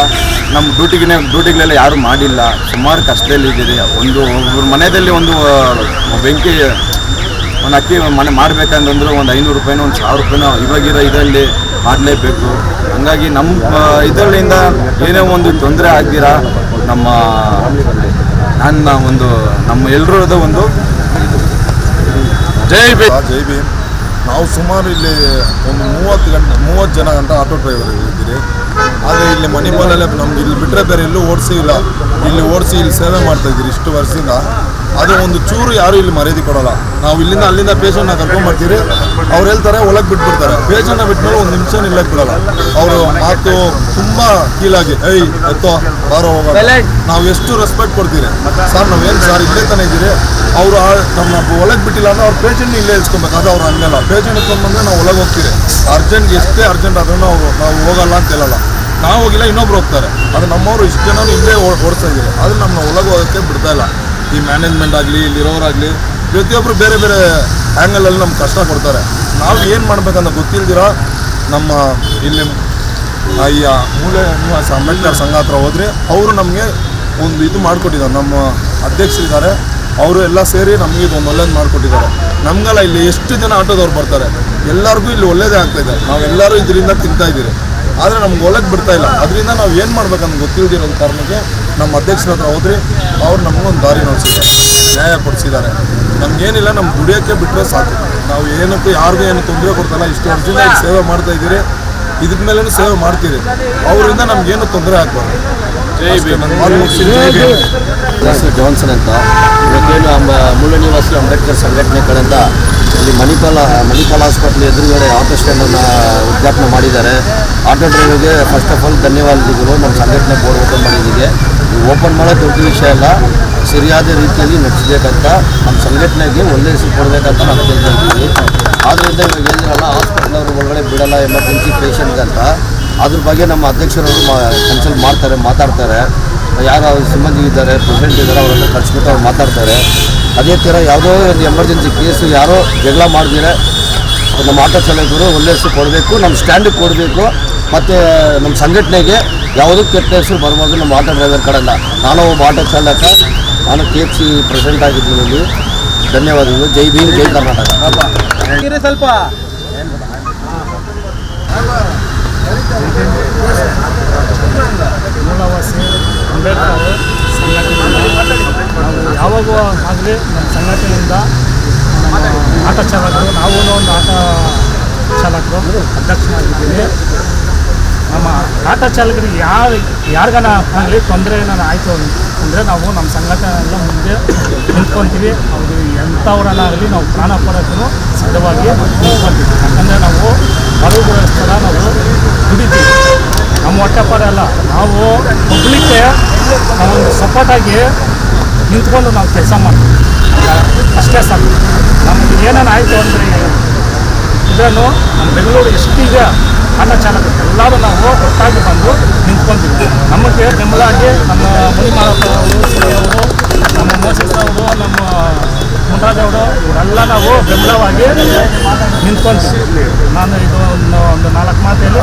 ನಮ್ಮ ಡ್ಯೂಟಿಗೆ ಡ್ಯೂಟಿಗಳೆಲ್ಲ ಯಾರೂ ಮಾಡಿಲ್ಲ. ಸುಮಾರು ಕಷ್ಟದಲ್ಲಿ ಕಷ್ಟದಲ್ಲಿದ್ದೀರಿ ಒಂದು ಒಬ್ಬರು ಮನೆಯಲ್ಲಿ ಒಂದು ಬೆಂಕಿ, ಒಂದು ಅಕ್ಕಿ ಮನೆ ಮಾಡಬೇಕಂತಂದ್ರೆ ಒಂದು ಐನೂರು ರೂಪಾಯಿನೋ, ಒಂದು ಸಾವಿರ ರೂಪಾಯಿನೋ ಇವಾಗಿರೋ ಇದರಲ್ಲಿ ಮಾಡಲೇಬೇಕು. ಹಂಗಾಗಿ ನಮ್ಮ ಇದರಿಂದ ಏನೇ ಒಂದು ತೊಂದರೆ ಆಗ್ದಿರ ನಮ್ಮ ನನ್ನ ಒಂದು, ನಮ್ಮ ಎಲ್ಲರೂ ಒಂದು ಜೈ ಬಿ ಜೈ ಭೀಮ್. ನಾವು ಸುಮಾರು ಇಲ್ಲಿ ಒಂದು ಮೂವತ್ತು ಗಂಟೆ, ಮೂವತ್ತು ಜನ ಗಂಟ ಆಟೋ ಡ್ರೈವರ್ ಇದ್ದೀರಿ. ಆದರೆ ಇಲ್ಲಿ ಮಣಿಪಾಲಲ್ಲೇ ನಮ್ಗೆ ಇಲ್ಲಿ ಬಿಟ್ಟರೆ ಬೇರೆ ಎಲ್ಲೂ ಓಡಿಸಿ ಇಲ್ಲ. ಇಲ್ಲಿ ಓಡಿಸಿ ಇಲ್ಲಿ ಸೇವೆ ಮಾಡ್ತಾ ಇದ್ದೀರಿ ಇಷ್ಟು ವರ್ಷದಿಂದ. ಅದು ಒಂದು ಚೂರು ಯಾರು ಇಲ್ಲಿ ಮರ್ಯಾದೆ ಕೊಡೋಲ್ಲ. ನಾವು ಇಲ್ಲಿಂದ ಅಲ್ಲಿಂದ ಪೇಷಂಟ್ನ ಕರ್ಕೊಂಡ್ಬರ್ತೀರಿ ಅವ್ರು ಹೇಳ್ತಾರೆ ಒಳಗೆ ಬಿಟ್ಬಿಡ್ತಾರೆ. ಬೇಜನ ಬಿಟ್ಮೇಲೆ ಒಂದು ನಿಮಿಷ ನಿಲ್ಲಕ್ಕೆ ಬಿಡಲ್ಲ. ಅವರು ಮಾತು ತುಂಬ ಕೀಳಾಗಿ ಏಯ್ ಎತ್ತೋ ಬಾರೋ ಹೋಗೋಣ ನಾವು ಎಷ್ಟು ರೆಸ್ಪೆಕ್ಟ್ ಕೊಡ್ತೀರಿ? ಸರ್ ನಾವೇನು ಸರ್ ಇಲ್ಲೇ ತಾನೇ ಇದ್ದೀರಿ ಅವರು ನಮ್ಮ ಒಳಗೆ ಬಿಟ್ಟಿಲ್ಲ ಅಂದ್ರೆ ಅವ್ರ ಪೇಷಂಟ್ ಇಲ್ಲೇ ಇಸ್ಕೊಬೇಕು ಅದು ಅವ್ರು ಹಂಗಲ್ಲ. ಪೇಷಂಟ್ ಇಟ್ಕೊಂಡ್ಬಂದ್ರೆ ನಾವು ಒಳಗೆ ಹೋಗ್ತೀರಿ. ಅರ್ಜೆಂಟ್ ಎಷ್ಟೇ ಅರ್ಜೆಂಟ್ ಆದ್ರೂ ಅವರು ನಾವು ಹೋಗಲ್ಲ ಅಂತ ಹೇಳಲ್ಲ. ನಾವು ಹೋಗಿಲ್ಲ ಇನ್ನೊಬ್ರು ಹೋಗ್ತಾರೆ. ಅದು ನಮ್ಮವರು ಇಷ್ಟು ಜನ ಇಲ್ಲೇ ಓಡಿಸ್ತಾ ಇದ್ದೀರಿ. ಅದು ನಮ್ಮ ಒಳಗೆ ಹೋಗೋಕ್ಕೆ ಬಿಡ್ತಾ ಇಲ್ಲ. ಈ ಮ್ಯಾನೇಜ್ಮೆಂಟ್ ಆಗಲಿ ಇಲ್ಲಿರೋರಾಗಲಿ ಪ್ರತಿಯೊಬ್ಬರು ಬೇರೆ ಬೇರೆ ಆ್ಯಂಗಲಲ್ಲಿ ನಮ್ಗೆ ಕಷ್ಟ ಕೊಡ್ತಾರೆ. ನಾವು ಏನು ಮಾಡ್ಬೇಕಂತ ಗೊತ್ತಿಲ್ದಿರ ನಮ್ಮ ಇಲ್ಲಿ ಈ ಮೂಲೆ ನಿವಾಸ ಅಂಬೇಡ್ಕರ್ ಸಂಘ ಹತ್ರ ಹೋದ್ರೆ ಅವರು ನಮಗೆ ಒಂದು ಇದು ಮಾಡಿಕೊಟ್ಟಿದ್ದಾರೆ. ನಮ್ಮ ಅಧ್ಯಕ್ಷರಿದ್ದಾರೆ. ಅವರು ಎಲ್ಲ ಸೇರಿ ನಮಗೆ ಇದು ಒಂದು ಒಳ್ಳೇದು ಮಾಡಿಕೊಟ್ಟಿದ್ದಾರೆ. ನಮಗೆಲ್ಲ ಇಲ್ಲಿ ಎಷ್ಟು ಜನ ಆಟೋದವ್ರು ಬರ್ತಾರೆ. ಎಲ್ಲರಿಗೂ ಇಲ್ಲಿ ಒಳ್ಳೇದೇ ಆಗ್ತಾಯಿದೆ ನಾವೆಲ್ಲರೂ ಇದರಿಂದ ತಿಂತಾ ಇದ್ದೀರಿ. ಆದರೆ ನಮ್ಗೆ ಒಳಗೆ ಬಿಡ್ತಾ ಇಲ್ಲ. ಅದರಿಂದ ನಾವು ಏನು ಮಾಡ್ಬೇಕಂತ ಗೊತ್ತಿಲ್ಲದಿರೋ ಕಾರಣಕ್ಕೆ ನಮ್ಮ ಅಧ್ಯಕ್ಷರ ಹತ್ರ ಹೋದ್ರಿ ಅವ್ರು ನಮಗೊಂದು ದಾರಿ ನೋಡಿಸಿದ್ದಾರೆ. ನ್ಯಾಯ ಕೊಡಿಸಿದ್ದಾರೆ. ನಮಗೇನಿಲ್ಲ ನಮ್ಮ ದುಡಿಯೋಕ್ಕೆ ಬಿಟ್ಟರೆ ಸಾಕು. ನಾವು ಏನಕ್ಕೂ ಯಾರಿಗೂ ಏನು ತೊಂದರೆ ಕೊಡ್ತಲ್ಲ ಇಷ್ಟು ವರ್ಷದಿಂದ ಸೇವೆ ಮಾಡ್ತಾ ಇದ್ದೀರಿ. ಇದ್ರ ಮೇಲೂ ಸೇವೆ ಮಾಡ್ತೀರಿ. ಅವರಿಂದ ನಮ್ಗೇನು ತೊಂದರೆ ಆಗ್ಬಾರ್ದು. ಜಾನ್ಸನ್ ಅಂತ ಇವತ್ತೇನು ಅಂಬ ಮೂಲ ನಿವಾಸಿ ಅಂಬೇಡ್ಕರ್ ಸಂಘಟನೆ ಕಡೆಯಿಂದ ಇಲ್ಲಿ ಮಣಿಪಾಲ ಮಣಿಪಾಲ ಹಾಸ್ಪಿಟ್ಲ್ ಎದುರುಗಡೆ ಆಟೋ ಸ್ಟ್ಯಾಂಡನ್ನು ಉದ್ಘಾಟನೆ ಮಾಡಿದ್ದಾರೆ. ಆಟೋ ಡ್ರೈವರ್ಗೆ ಫಸ್ಟ್ ಆಫ್ ಆಲ್ ಧನ್ಯವಾದಗಳು. ನಮ್ಮ ಸಂಘಟನೆ ಬೋರ್ಡ್ ಓಪನ್ ಮಾಡಿದ್ದೀವಿ ಓಪನ್ ಮಾಡೋ ದೊಡ್ಡ ವಿಷಯ ಅಲ್ಲ, ಸರಿಯಾದ ರೀತಿಯಲ್ಲಿ ನಡೆಸಬೇಕಂತ ನಮ್ಮ ಸಂಘಟನೆಗೆ ಒಳ್ಳೆ ಹೆಸರು ಕೊಡಬೇಕಂತ ನಾವು ಕೇಳ್ತಾ ಇದ್ದೀವಿ. ಆದ್ದರಿಂದ ಇವಾಗ ಹೇಳಿದ್ರಲ್ಲ ಹಾಸ್ಪಿಟ್ಲ್ ಅವರು ಒಳಗಡೆ ಬಿಡಲ್ಲ ಎಮರ್ಜೆನ್ಸಿ ಪೇಷಂಟ್ಗೆ ಅಂತ. ಅದ್ರ ಬಗ್ಗೆ ನಮ್ಮ ಅಧ್ಯಕ್ಷರವರು ಕನ್ಸಲ್ಟ್ ಮಾಡ್ತಾರೆ, ಮಾತಾಡ್ತಾರೆ. ಯಾರು ಸಿಬ್ಬಂದಿ ಇದ್ದಾರೆ ಪ್ರೆಸಿಡೆಂಟ್ ಇದ್ದಾರೆ ಅವರೆಲ್ಲ ಕಳಿಸ್ಬಿಟ್ಟು ಅವ್ರು ಮಾತಾಡ್ತಾರೆ. ಅದೇ ಥರ ಯಾವುದೋ ಒಂದು ಎಮರ್ಜೆನ್ಸಿ ಕೇಸು ಯಾರೋ ಜಗಳ ಮಾಡಿದ್ರೆ ನಮ್ಮ ಆಟೋ ಚಾಲಕರು ಒಳ್ಳೆ ಹೆಸರು ಕೊಡಬೇಕು ನಮ್ಮ ಸ್ಟ್ಯಾಂಡಿಗೆ ಕೊಡಬೇಕು ಮತ್ತು ನಮ್ಮ ಸಂಘಟನೆಗೆ ಯಾವುದೂ ಕೆಟ್ಟ ಹೆಸರು ಬರಬಾರ್ದು ನಮ್ಮ ಆಟೋ ಡ್ರೈವರ್ ಕಡೆಲ್ಲ ನಾನು ಒಬ್ಬ ಆಟೋ ಚಾಲಕ ನಾನು ಕೆ ಎಫ್ ಸಿ ಪ್ರೆಸಿಡೆಂಟ್ ಆಗಿದ್ದೀನಿ ಇಲ್ಲಿ. ಧನ್ಯವಾದಗಳು. ಜೈ ಭೀಮ್ ಜೈ ಕರ್ನಾಟಕ. ಸ್ವಲ್ಪ. ಅಂಬೇಡ್ಕರ್ ಯಾವಾಗೂ ಆಗಲಿ ನಮ್ಮ ಸಂಘಟನೆಯಿಂದ ಆಟ ಚಾಲಕರು, ನಾವು ಒಂದು ಆಟ ಚಾಲಕರು ಅಧ್ಯಕ್ಷನಾಗಿದ್ದೀನಿ ನಮ್ಮ ಆಟ ಚಾಲಕರಿಗೆ ಯಾವ ಯಾರಿಗಾನ ಆಗಲಿ ತೊಂದರೆ ಏನಾರು ಆಯಿತು ಅಂದರೆ ನಾವು ನಮ್ಮ ಸಂಘಟನೆ ಎಲ್ಲ ಮುಂದೆ ನಿಂತ್ಕೊತೀವಿ. ಅವರು ಎಂಥವ್ರನ್ನಾಗಲಿ ನಾವು ಪ್ರಾಣ ಪಡೋಕ್ಕೂ ಸಿದ್ಧವಾಗಿ ನಿಂತ್ಕೊತೀವಿ. ಯಾಕಂದರೆ ನಾವು ಬಡವಗೋಸ್ಕರ ನಾವು ದುಡಿತೀವಿ. ನಮ್ಮ ಹೊಟ್ಟೆಪಾಡ ಅಲ್ಲ ನಾವು ಪಬ್ಲಿಕ್ಗೆ ನಾವೊಂದು ಸಪೋರ್ಟಾಗಿ ನಿಂತ್ಕೊಂಡು ನಾವು ಕೆಲಸ ಮಾಡ್ತೀವಿ. ಅಷ್ಟೇ ಸಾಕು. ನಮಗೆ ಏನೇನು ಆಯಿತು ಅಂದರೆ ಇದನ್ನು ನಮ್ಮ ಬೆಂಗಳೂರು ಎಷ್ಟಿದೆ ಆಟೋ ಚಾಲಕ ಎಲ್ಲರೂ ನಾವು ಒಟ್ಟಾಗಿ ಬಂದು ನಿಂತ್ಕೊಂತೀವಿ ನಮಗೆ ಬೆಂಬಲಾಗಿ ನಮ್ಮ ಮುನಿಮಾರಪ್ಪ ಅವರು ಅವರು ನಮ್ಮ ಮೋಸಸ್ ಅವರು ನಮ್ಮ ಮುನ್ರಾಜ್ ಅವರು ಇವರೆಲ್ಲ ನಾವು ಬೆಂಬಲವಾಗಿ ನಿಂತ್ಕೊಂತೀವಿ ನಾನು ಇದು ಒಂದು ಒಂದು ನಾಲ್ಕು ಮಾತೇಳಿ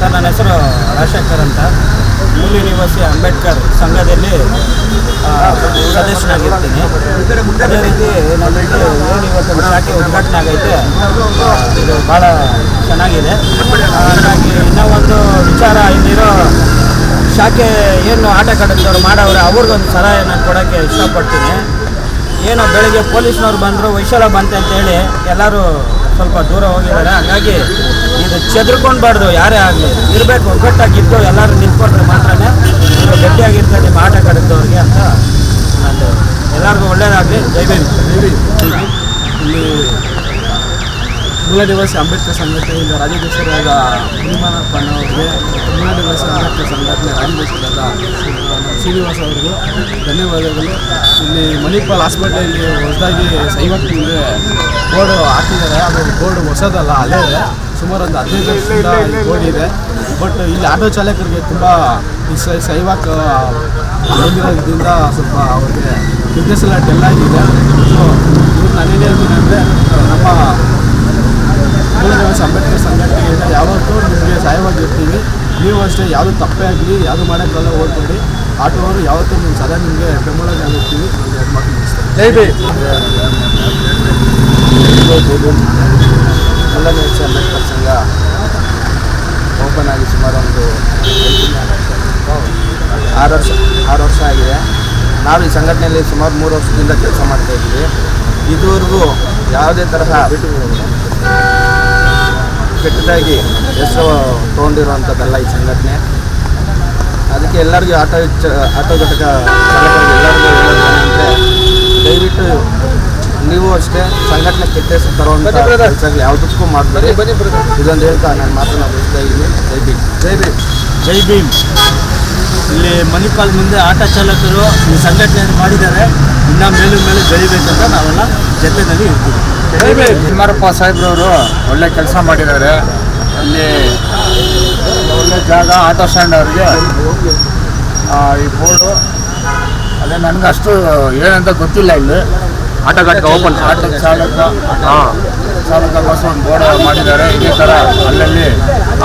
ಸರ್ ನನ್ನ ಹೆಸರು ರಾಜಶೇಖರ್ ಅಂತ. ಮೂಲಿ ನಿವಾಸಿ ಅಂಬೇಡ್ಕರ್ ಸಂಘದಲ್ಲಿ ಸದಸ್ಯನಾಗಿರ್ತೀನಿ. ಅದೇ ರೀತಿ ನಮ್ಮಲ್ಲಿ ಏನು ಇವತ್ತು ಶಾಖೆ ಉದ್ಘಾಟನೆ ಆಗೈತೆ ಇದು ಭಾಳ ಚೆನ್ನಾಗಿದೆ. ಹಾಗಾಗಿ ಇನ್ನೂ ಒಂದು ವಿಚಾರ ಇಲ್ಲಿರೋ ಶಾಖೆ ಏನು ಆಟ ಕಟ್ಟಿದವ್ರು ಮಾಡೋರು ಅವ್ರಿಗೊಂದು ಸಲಹೆ ನಾನು ಕೊಡೋಕ್ಕೆ ಇಷ್ಟಪಡ್ತೀನಿ. ಏನೋ ಬೆಳಗ್ಗೆ ಪೊಲೀಸ್ನವ್ರು ಬಂದರು, ವೈಶಾಲ ಬಂತೆ ಅಂತೇಳಿ ಎಲ್ಲರೂ ಸ್ವಲ್ಪ ದೂರ ಹೋಗಿದ್ದಾರೆ. ಹಾಗಾಗಿ ಚೆದ್ರಕೊಂಡ್ಬಾರ್ದು, ಯಾರೇ ಆಗಲಿ. ಇರಬೇಕು ಒಗ್ಗಟ್ಟಾಗಿದ್ದು ಎಲ್ಲರೂ ನಿಂತ್ಕೊಂಡ್ರೆ ಮಾತ್ರನೇ ಗಟ್ಟಿಯಾಗಿರ್ತಾರೆ, ನಿಮ್ಮ ಆಟ ಕಡಿದವ್ರಿಗೆ ಅಂತ ನಾನು ಎಲ್ಲರಿಗೂ ಒಳ್ಳೇದಾಗಲಿ. ಜೈ ಭೀಮ್. ಇಲ್ಲಿ ಮೂಲ ದಿವಸ ಅಂಬೇಡ್ಕರ್ ಸಂಘಟನೆಯಿಂದ ರಾಜ್ಯಾಧ್ಯಕ್ಷರಾದ ಭೀಮನಪ್ಪಣ್ಣ ಅವರಿಗೆ ಮೂಲ ದಿವಸ ಅಂಬೇಡ್ಕರ್ ಸಂಘಟನೆ ನಮ್ಮ ಶ್ರೀನಿವಾಸ ಅವರಿಗೂ ಧನ್ಯವಾದಗಳು. ಇಲ್ಲಿ ಮಣಿಪಾಲ್ ಹಾಸ್ಪಿಟಲಲ್ಲಿ ಹೊಸದಾಗಿ ಸೈವತ್ತಿಗೆ ಬೋರ್ಡು ಹಾಕಿದ್ದಾರೆ. ಅದು ಬೋರ್ಡ್ ಹೊಸದಲ್ಲ ಅಲ್ಲೇ ಸುಮಾರು ಒಂದು ಹದಿನೈದು ವರ್ಷದಿಂದ ಓಡಿದೆ ಬಟ್ ಇಲ್ಲಿ ಆಟೋ ಚಾಲಕರಿಗೆ ತುಂಬ ಈ ಸೈವಾಕ್ ಬಂದಿರೋದ್ರಿಂದ ಸ್ವಲ್ಪ ಅವ್ರಿಗೆ ಬಿಸ್ನೆಸ್ ಎಲ್ಲ ಡೆಲ್ ಆಗಿದೆ ಸೊ ಇವ್ರು ನಾನೇನು ಹೇಳ್ತೀನಿ ಅಂದರೆ ನಮ್ಮ ಮೂಲ ದಿವಸ ಅಂಬೇಡ್ಕರ್ ಸಂಘಟನೆಯಿಂದ ಯಾವತ್ತೂ ನಿಮಗೆ ಸಹಾಯವಾಗಿರ್ತೀವಿ ನೀವು ಅಷ್ಟೇ ಯಾವುದು ತಪ್ಪೇ ಆಗಲಿ ಯಾವುದು ಮಾಡೋಕ್ಕೆಲ್ಲ ಓದ್ಬೇಡಿ. ಆಟೋವರು ಯಾವತ್ತೂ ನಿಮ್ಮ ಸದಾ ನಿಮಗೆ ಬೆಂಬಲವಾಗಿರ್ತೀವಿ ಆಗಿರ್ತೀವಿ. ಮಾತು ಮುಗಿಸ್ತೇನೆ ಮೂಲ ದಿವಸ ಅಂಬೇಡ್ಕರ್ ಸಂಘ ಓಪನ್ ಆಗಿ ಸುಮಾರು ಒಂದು ಆರು ವರ್ಷ ಆರು ವರ್ಷ ಆಗಿದೆ. ನಾವು ಈ ಸಂಘಟನೆಯಲ್ಲಿ ಸುಮಾರು ಮೂರು ವರ್ಷದಿಂದ ಕೆಲಸ ಮಾಡ್ತಾ ಇದ್ದೀವಿ. ಇದುವರೆಗೂ ಯಾವುದೇ ತರಹ ಕೆಟ್ಟದಾಗಿ ಹೆಸರು ತೊಗೊಂಡಿರುವಂಥದ್ದಲ್ಲ ಈ ಸಂಘಟನೆ. ಅದಕ್ಕೆ ಎಲ್ಲರಿಗೂ ಆಟೋ ಆಟೋ ಘಟಕ ಎಲ್ಲರಿಗೂ ದಯವಿಟ್ಟು ನೀವು ಅಷ್ಟೇ ಸಂಘಟನೆ ಕೆಟ್ಟ ತರುವಂಥ ಕೆಲಸಗಳು ಯಾವುದಕ್ಕೂ ಮಾಡಬೇಡಿ. ಇದೊಂದು ಹೇಳ್ತಾ ನಾನು ಮಾತನ್ನ ಬಯಸ್ತಾ ಇದ್ದೀನಿ. ಜೈ ಭೀಮ್. ಜೈ ಭೀಮ್. ಜೈ ಭೀಮ್. ಇಲ್ಲಿ ಮಣಿಪಾಲ್ ಮುಂದೆ ಆಟೋ ಚಾಲಕರು ಈ ಸಂಘಟನೆಯನ್ನು ಮಾಡಿದ್ದಾರೆ. ಇನ್ನ ಮೇಲೂ ಮೇಲೆ ಬೆಳಿಬೇಕಂತ ನಾವೆಲ್ಲ ಜೊತೆಯಲ್ಲಿ ಇರ್ತೀವಿ. ತಿಮ್ಮರಪ್ಪ ಸಾಹೇಬ್ರವರು ಒಳ್ಳೆ ಕೆಲಸ ಮಾಡಿದ್ದಾರೆ. ಅಲ್ಲಿ ಒಳ್ಳೆ ಜಾಗ ಆಟೋ ಸ್ಟ್ಯಾಂಡ್ ಅವ್ರಿಗೆ. ಆ, ಈ ಬೋರ್ಡು. ಅದೇ ನನಗಷ್ಟು ಅಷ್ಟು ಏನಂತ ಗೊತ್ತಿಲ್ಲ ಇಲ್ಲಿ. ಆಟೋ ಘಟಕ ಓಪನ್ ಆಟೋ ಚಾಲಕ ಹಾಂ. ಚಾಲಕಗೋಸ್ಕರ ಒಂದು ಬೋರ್ಡ್ ಮಾಡಿದ್ದಾರೆ. ಇದೇ ಥರ ಅಲ್ಲಲ್ಲಿ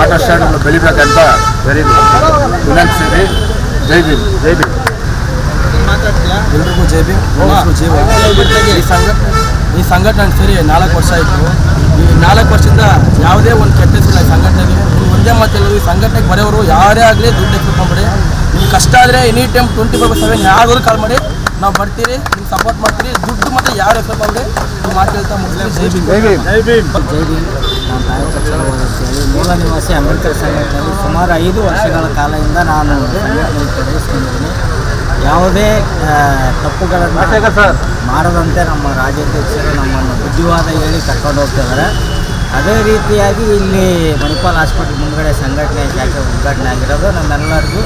ಆಟೋ ಸ್ಟ್ಯಾಂಡ್ಗಳು ಬೆಳಿಬೇಕಂತ ವೆರಿ ಜೈ ಭೀಮ್. ಜೈ ಭೀಮ್. ಎಲ್ರಿಗೂ ಜೈ ಭೀಮ್. ಈ ಸಂಘಟನೆ ಈ ಸಂಘಟನೆ ಸೇರಿ ನಾಲ್ಕು ವರ್ಷ ಆಯಿತು. ಈ ನಾಲ್ಕು ವರ್ಷದಿಂದ ಯಾವುದೇ ಒಂದು ಕೆಟ್ಟ ಸಂಘಟನೆಗೆ. ಒಂದೇ ಮಾತಲ್ಲಿ ಈ ಸಂಘಟನೆಗೆ ಬರೆಯವರು ಯಾರೇ ಆಗಲಿ ದುಡ್ಡು ಎತ್ಕೊಂಡ್ಬಿಡಿ. ನಿಮ್ಗೆ ಕಷ್ಟ ಆದರೆ any time twenty four seven ಯಾರಾದರೂ ಕಾಲ್ ಮಾಡಿ ನಾವು ಬರ್ತೀರಿ ನಿಮ್ಗೆ ಸಪೋರ್ಟ್ ಮಾಡ್ತೀರಿ. ದುಡ್ಡು ಮತ್ತು ಯಾರು ಎಫ್ ನೀವು ಮಾತು ಹೇಳ್ತಾ ಮುಗಿಸ್ಲಿ ಜೈ ಭೀಮ್. ಜೈ ಭೀಮ್. ಜೈ ಭೀಮ್. ಜೈ ಭೀಮ್. ನಾನು ತಾಯಿ ಚಳವಳಿಯಲ್ಲಿ ಮೂಲ ನಿವಾಸಿ ಅಂಬೇಡ್ಕರ್ ಸಂಘಟನೆಯಲ್ಲಿ ಸುಮಾರು ಐದು ವರ್ಷಗಳ ಕಾಲದಿಂದ ನಾನು ಸಂಘಟನೆಯಲ್ಲಿ ತೊಡಗಿಸ್ಕೊಂಡಿದ್ದೀನಿ ಯಾವುದೇ ತಪ್ಪುಗಳ ತಪ್ಪುಗಳನ್ನು ಮಾಡದಂತೆ ನಮ್ಮ ರಾಜ್ಯಾಧ್ಯಕ್ಷರು ನಮ್ಮನ್ನು ಬುದ್ಧಿವಾದ ಹೇಳಿ ಕರ್ಕೊಂಡು ಹೋಗ್ತಿದ್ದಾರೆ. ಅದೇ ರೀತಿಯಾಗಿ ಇಲ್ಲಿ ಮಣಿಪಾಲ್ ಹಾಸ್ಪಿಟಲ್ ಮುಂದಗಡೆ ಸಂಘಟನೆ ಶಾಖೆ ಉದ್ಘಾಟನೆ ಆಗಿರೋದು. ನಮ್ಮೆಲ್ಲರಿಗೂ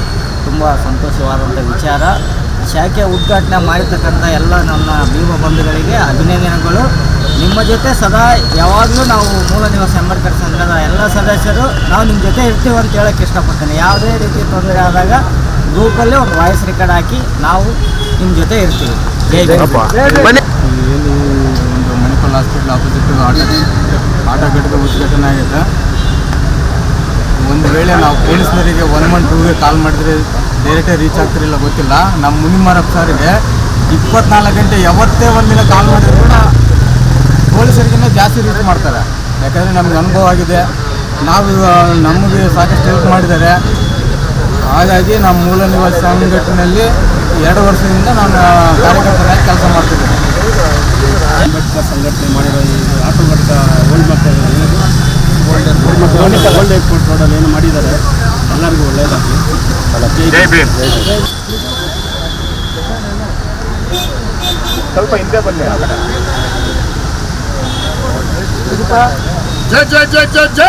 ತುಂಬ ಸಂತೋಷವಾದಂಥ ವಿಚಾರ. ಶಾಖೆ ಉದ್ಘಾಟನೆ ಮಾಡಿರ್ತಕ್ಕಂಥ ಎಲ್ಲ ನನ್ನ ಭೀಮ ಬಂಧುಗಳಿಗೆ ಅಭಿನಂದನೆಗಳು. ನಿಮ್ಮ ಜೊತೆ ಸದಾ ಯಾವಾಗಲೂ ನಾವು ಮೂಲ ನಿವಾಸ ಅಂಬೇಡ್ಕರ್ ಸಂಘದ ಎಲ್ಲ ಸದಸ್ಯರು. ನಾವು ನಿಮ್ಮ ಜೊತೆ ಇರ್ತೀವಿ ಅಂತ ಹೇಳೋಕ್ಕೆ ಇಷ್ಟಪಡ್ತೇನೆ. ಯಾವುದೇ ರೀತಿ ತೊಂದರೆ ಆದಾಗ ಗ್ರೂಪಲ್ಲಿ ಒಂದು ವಾಯ್ಸ್ ರೆಕಾರ್ಡ್ ಹಾಕಿ ನಾವು ನಿಮ್ಮ ಜೊತೆ ಇರ್ತೀವಿ. ಜೈ. ಇಲ್ಲಿ ಒಂದು Manipal hospital opposite auto auto ಘಟಕ ಉದ್ಘಾಟನೆ ಆಗಿದೆ. ಒಂದು ವೇಳೆ ನಾವು ಪೊಲೀಸ್ನವರಿಗೆ ಒನ್ ಒನ್ ಟೂಗೆ ಕಾಲ್ ಮಾಡಿದ್ರೆ ಡೈರೆಕ್ಟಾಗಿ ರೀಚ್ ಆಗ್ತಿರಲಿಲ್ಲ ಗೊತ್ತಿಲ್ಲ. ನಮ್ಮ ಮುನಿಮಾರಪ್ಪ ಸಾರಿಗೆ ಇಪ್ಪತ್ನಾಲ್ಕು ಗಂಟೆ ಯಾವತ್ತೇ ಒಂದಿನ ಕಾಲ್ ಮಾಡಿದ್ರು ಕೂಡ ಪೊಲೀಸರಿಗಿಂತ ಜಾಸ್ತಿ ರೀಚ್ ಮಾಡ್ತಾರೆ. ಯಾಕಂದರೆ ನಮ್ಗೆ ಅನುಭವ ಆಗಿದೆ. ನಾವು ನಮಗೆ ಸಾಕಷ್ಟು ಹೆಲ್ಪ್ ಮಾಡಿದ್ದಾರೆ. ಹಾಗಾಗಿ ನಮ್ಮ ಮೂಲ ನಿವಾಸಿ ಸಂಘಟನೆಯಲ್ಲಿ ಎರಡು ವರ್ಷದಿಂದ ನಾನು ಕಾರ್ಯಕರ್ತರಾಗಿ ಕೆಲಸ ಮಾಡ್ತಿದ್ದೇನೆ. ಸಂಘಟನೆ ಮಾಡಿರೋ ಈ ಆಟೋ ಘಟಕ ಓಲ್ಡ್ ಮಕ್ಕಳು ಓಲ್ಡ್ ಏರ್ಪೋರ್ಟ್ ರೋಡಲ್ಲಿ ಏನು ಮಾಡಿದ್ದಾರೆ ಎಲ್ಲರಿಗೂ ಸ್ವಲ್ಪ ಹಿಂದೆ ಬನ್ನಿ ಜೈ ಜೈ ಜೈ ಜೈ ಜೈ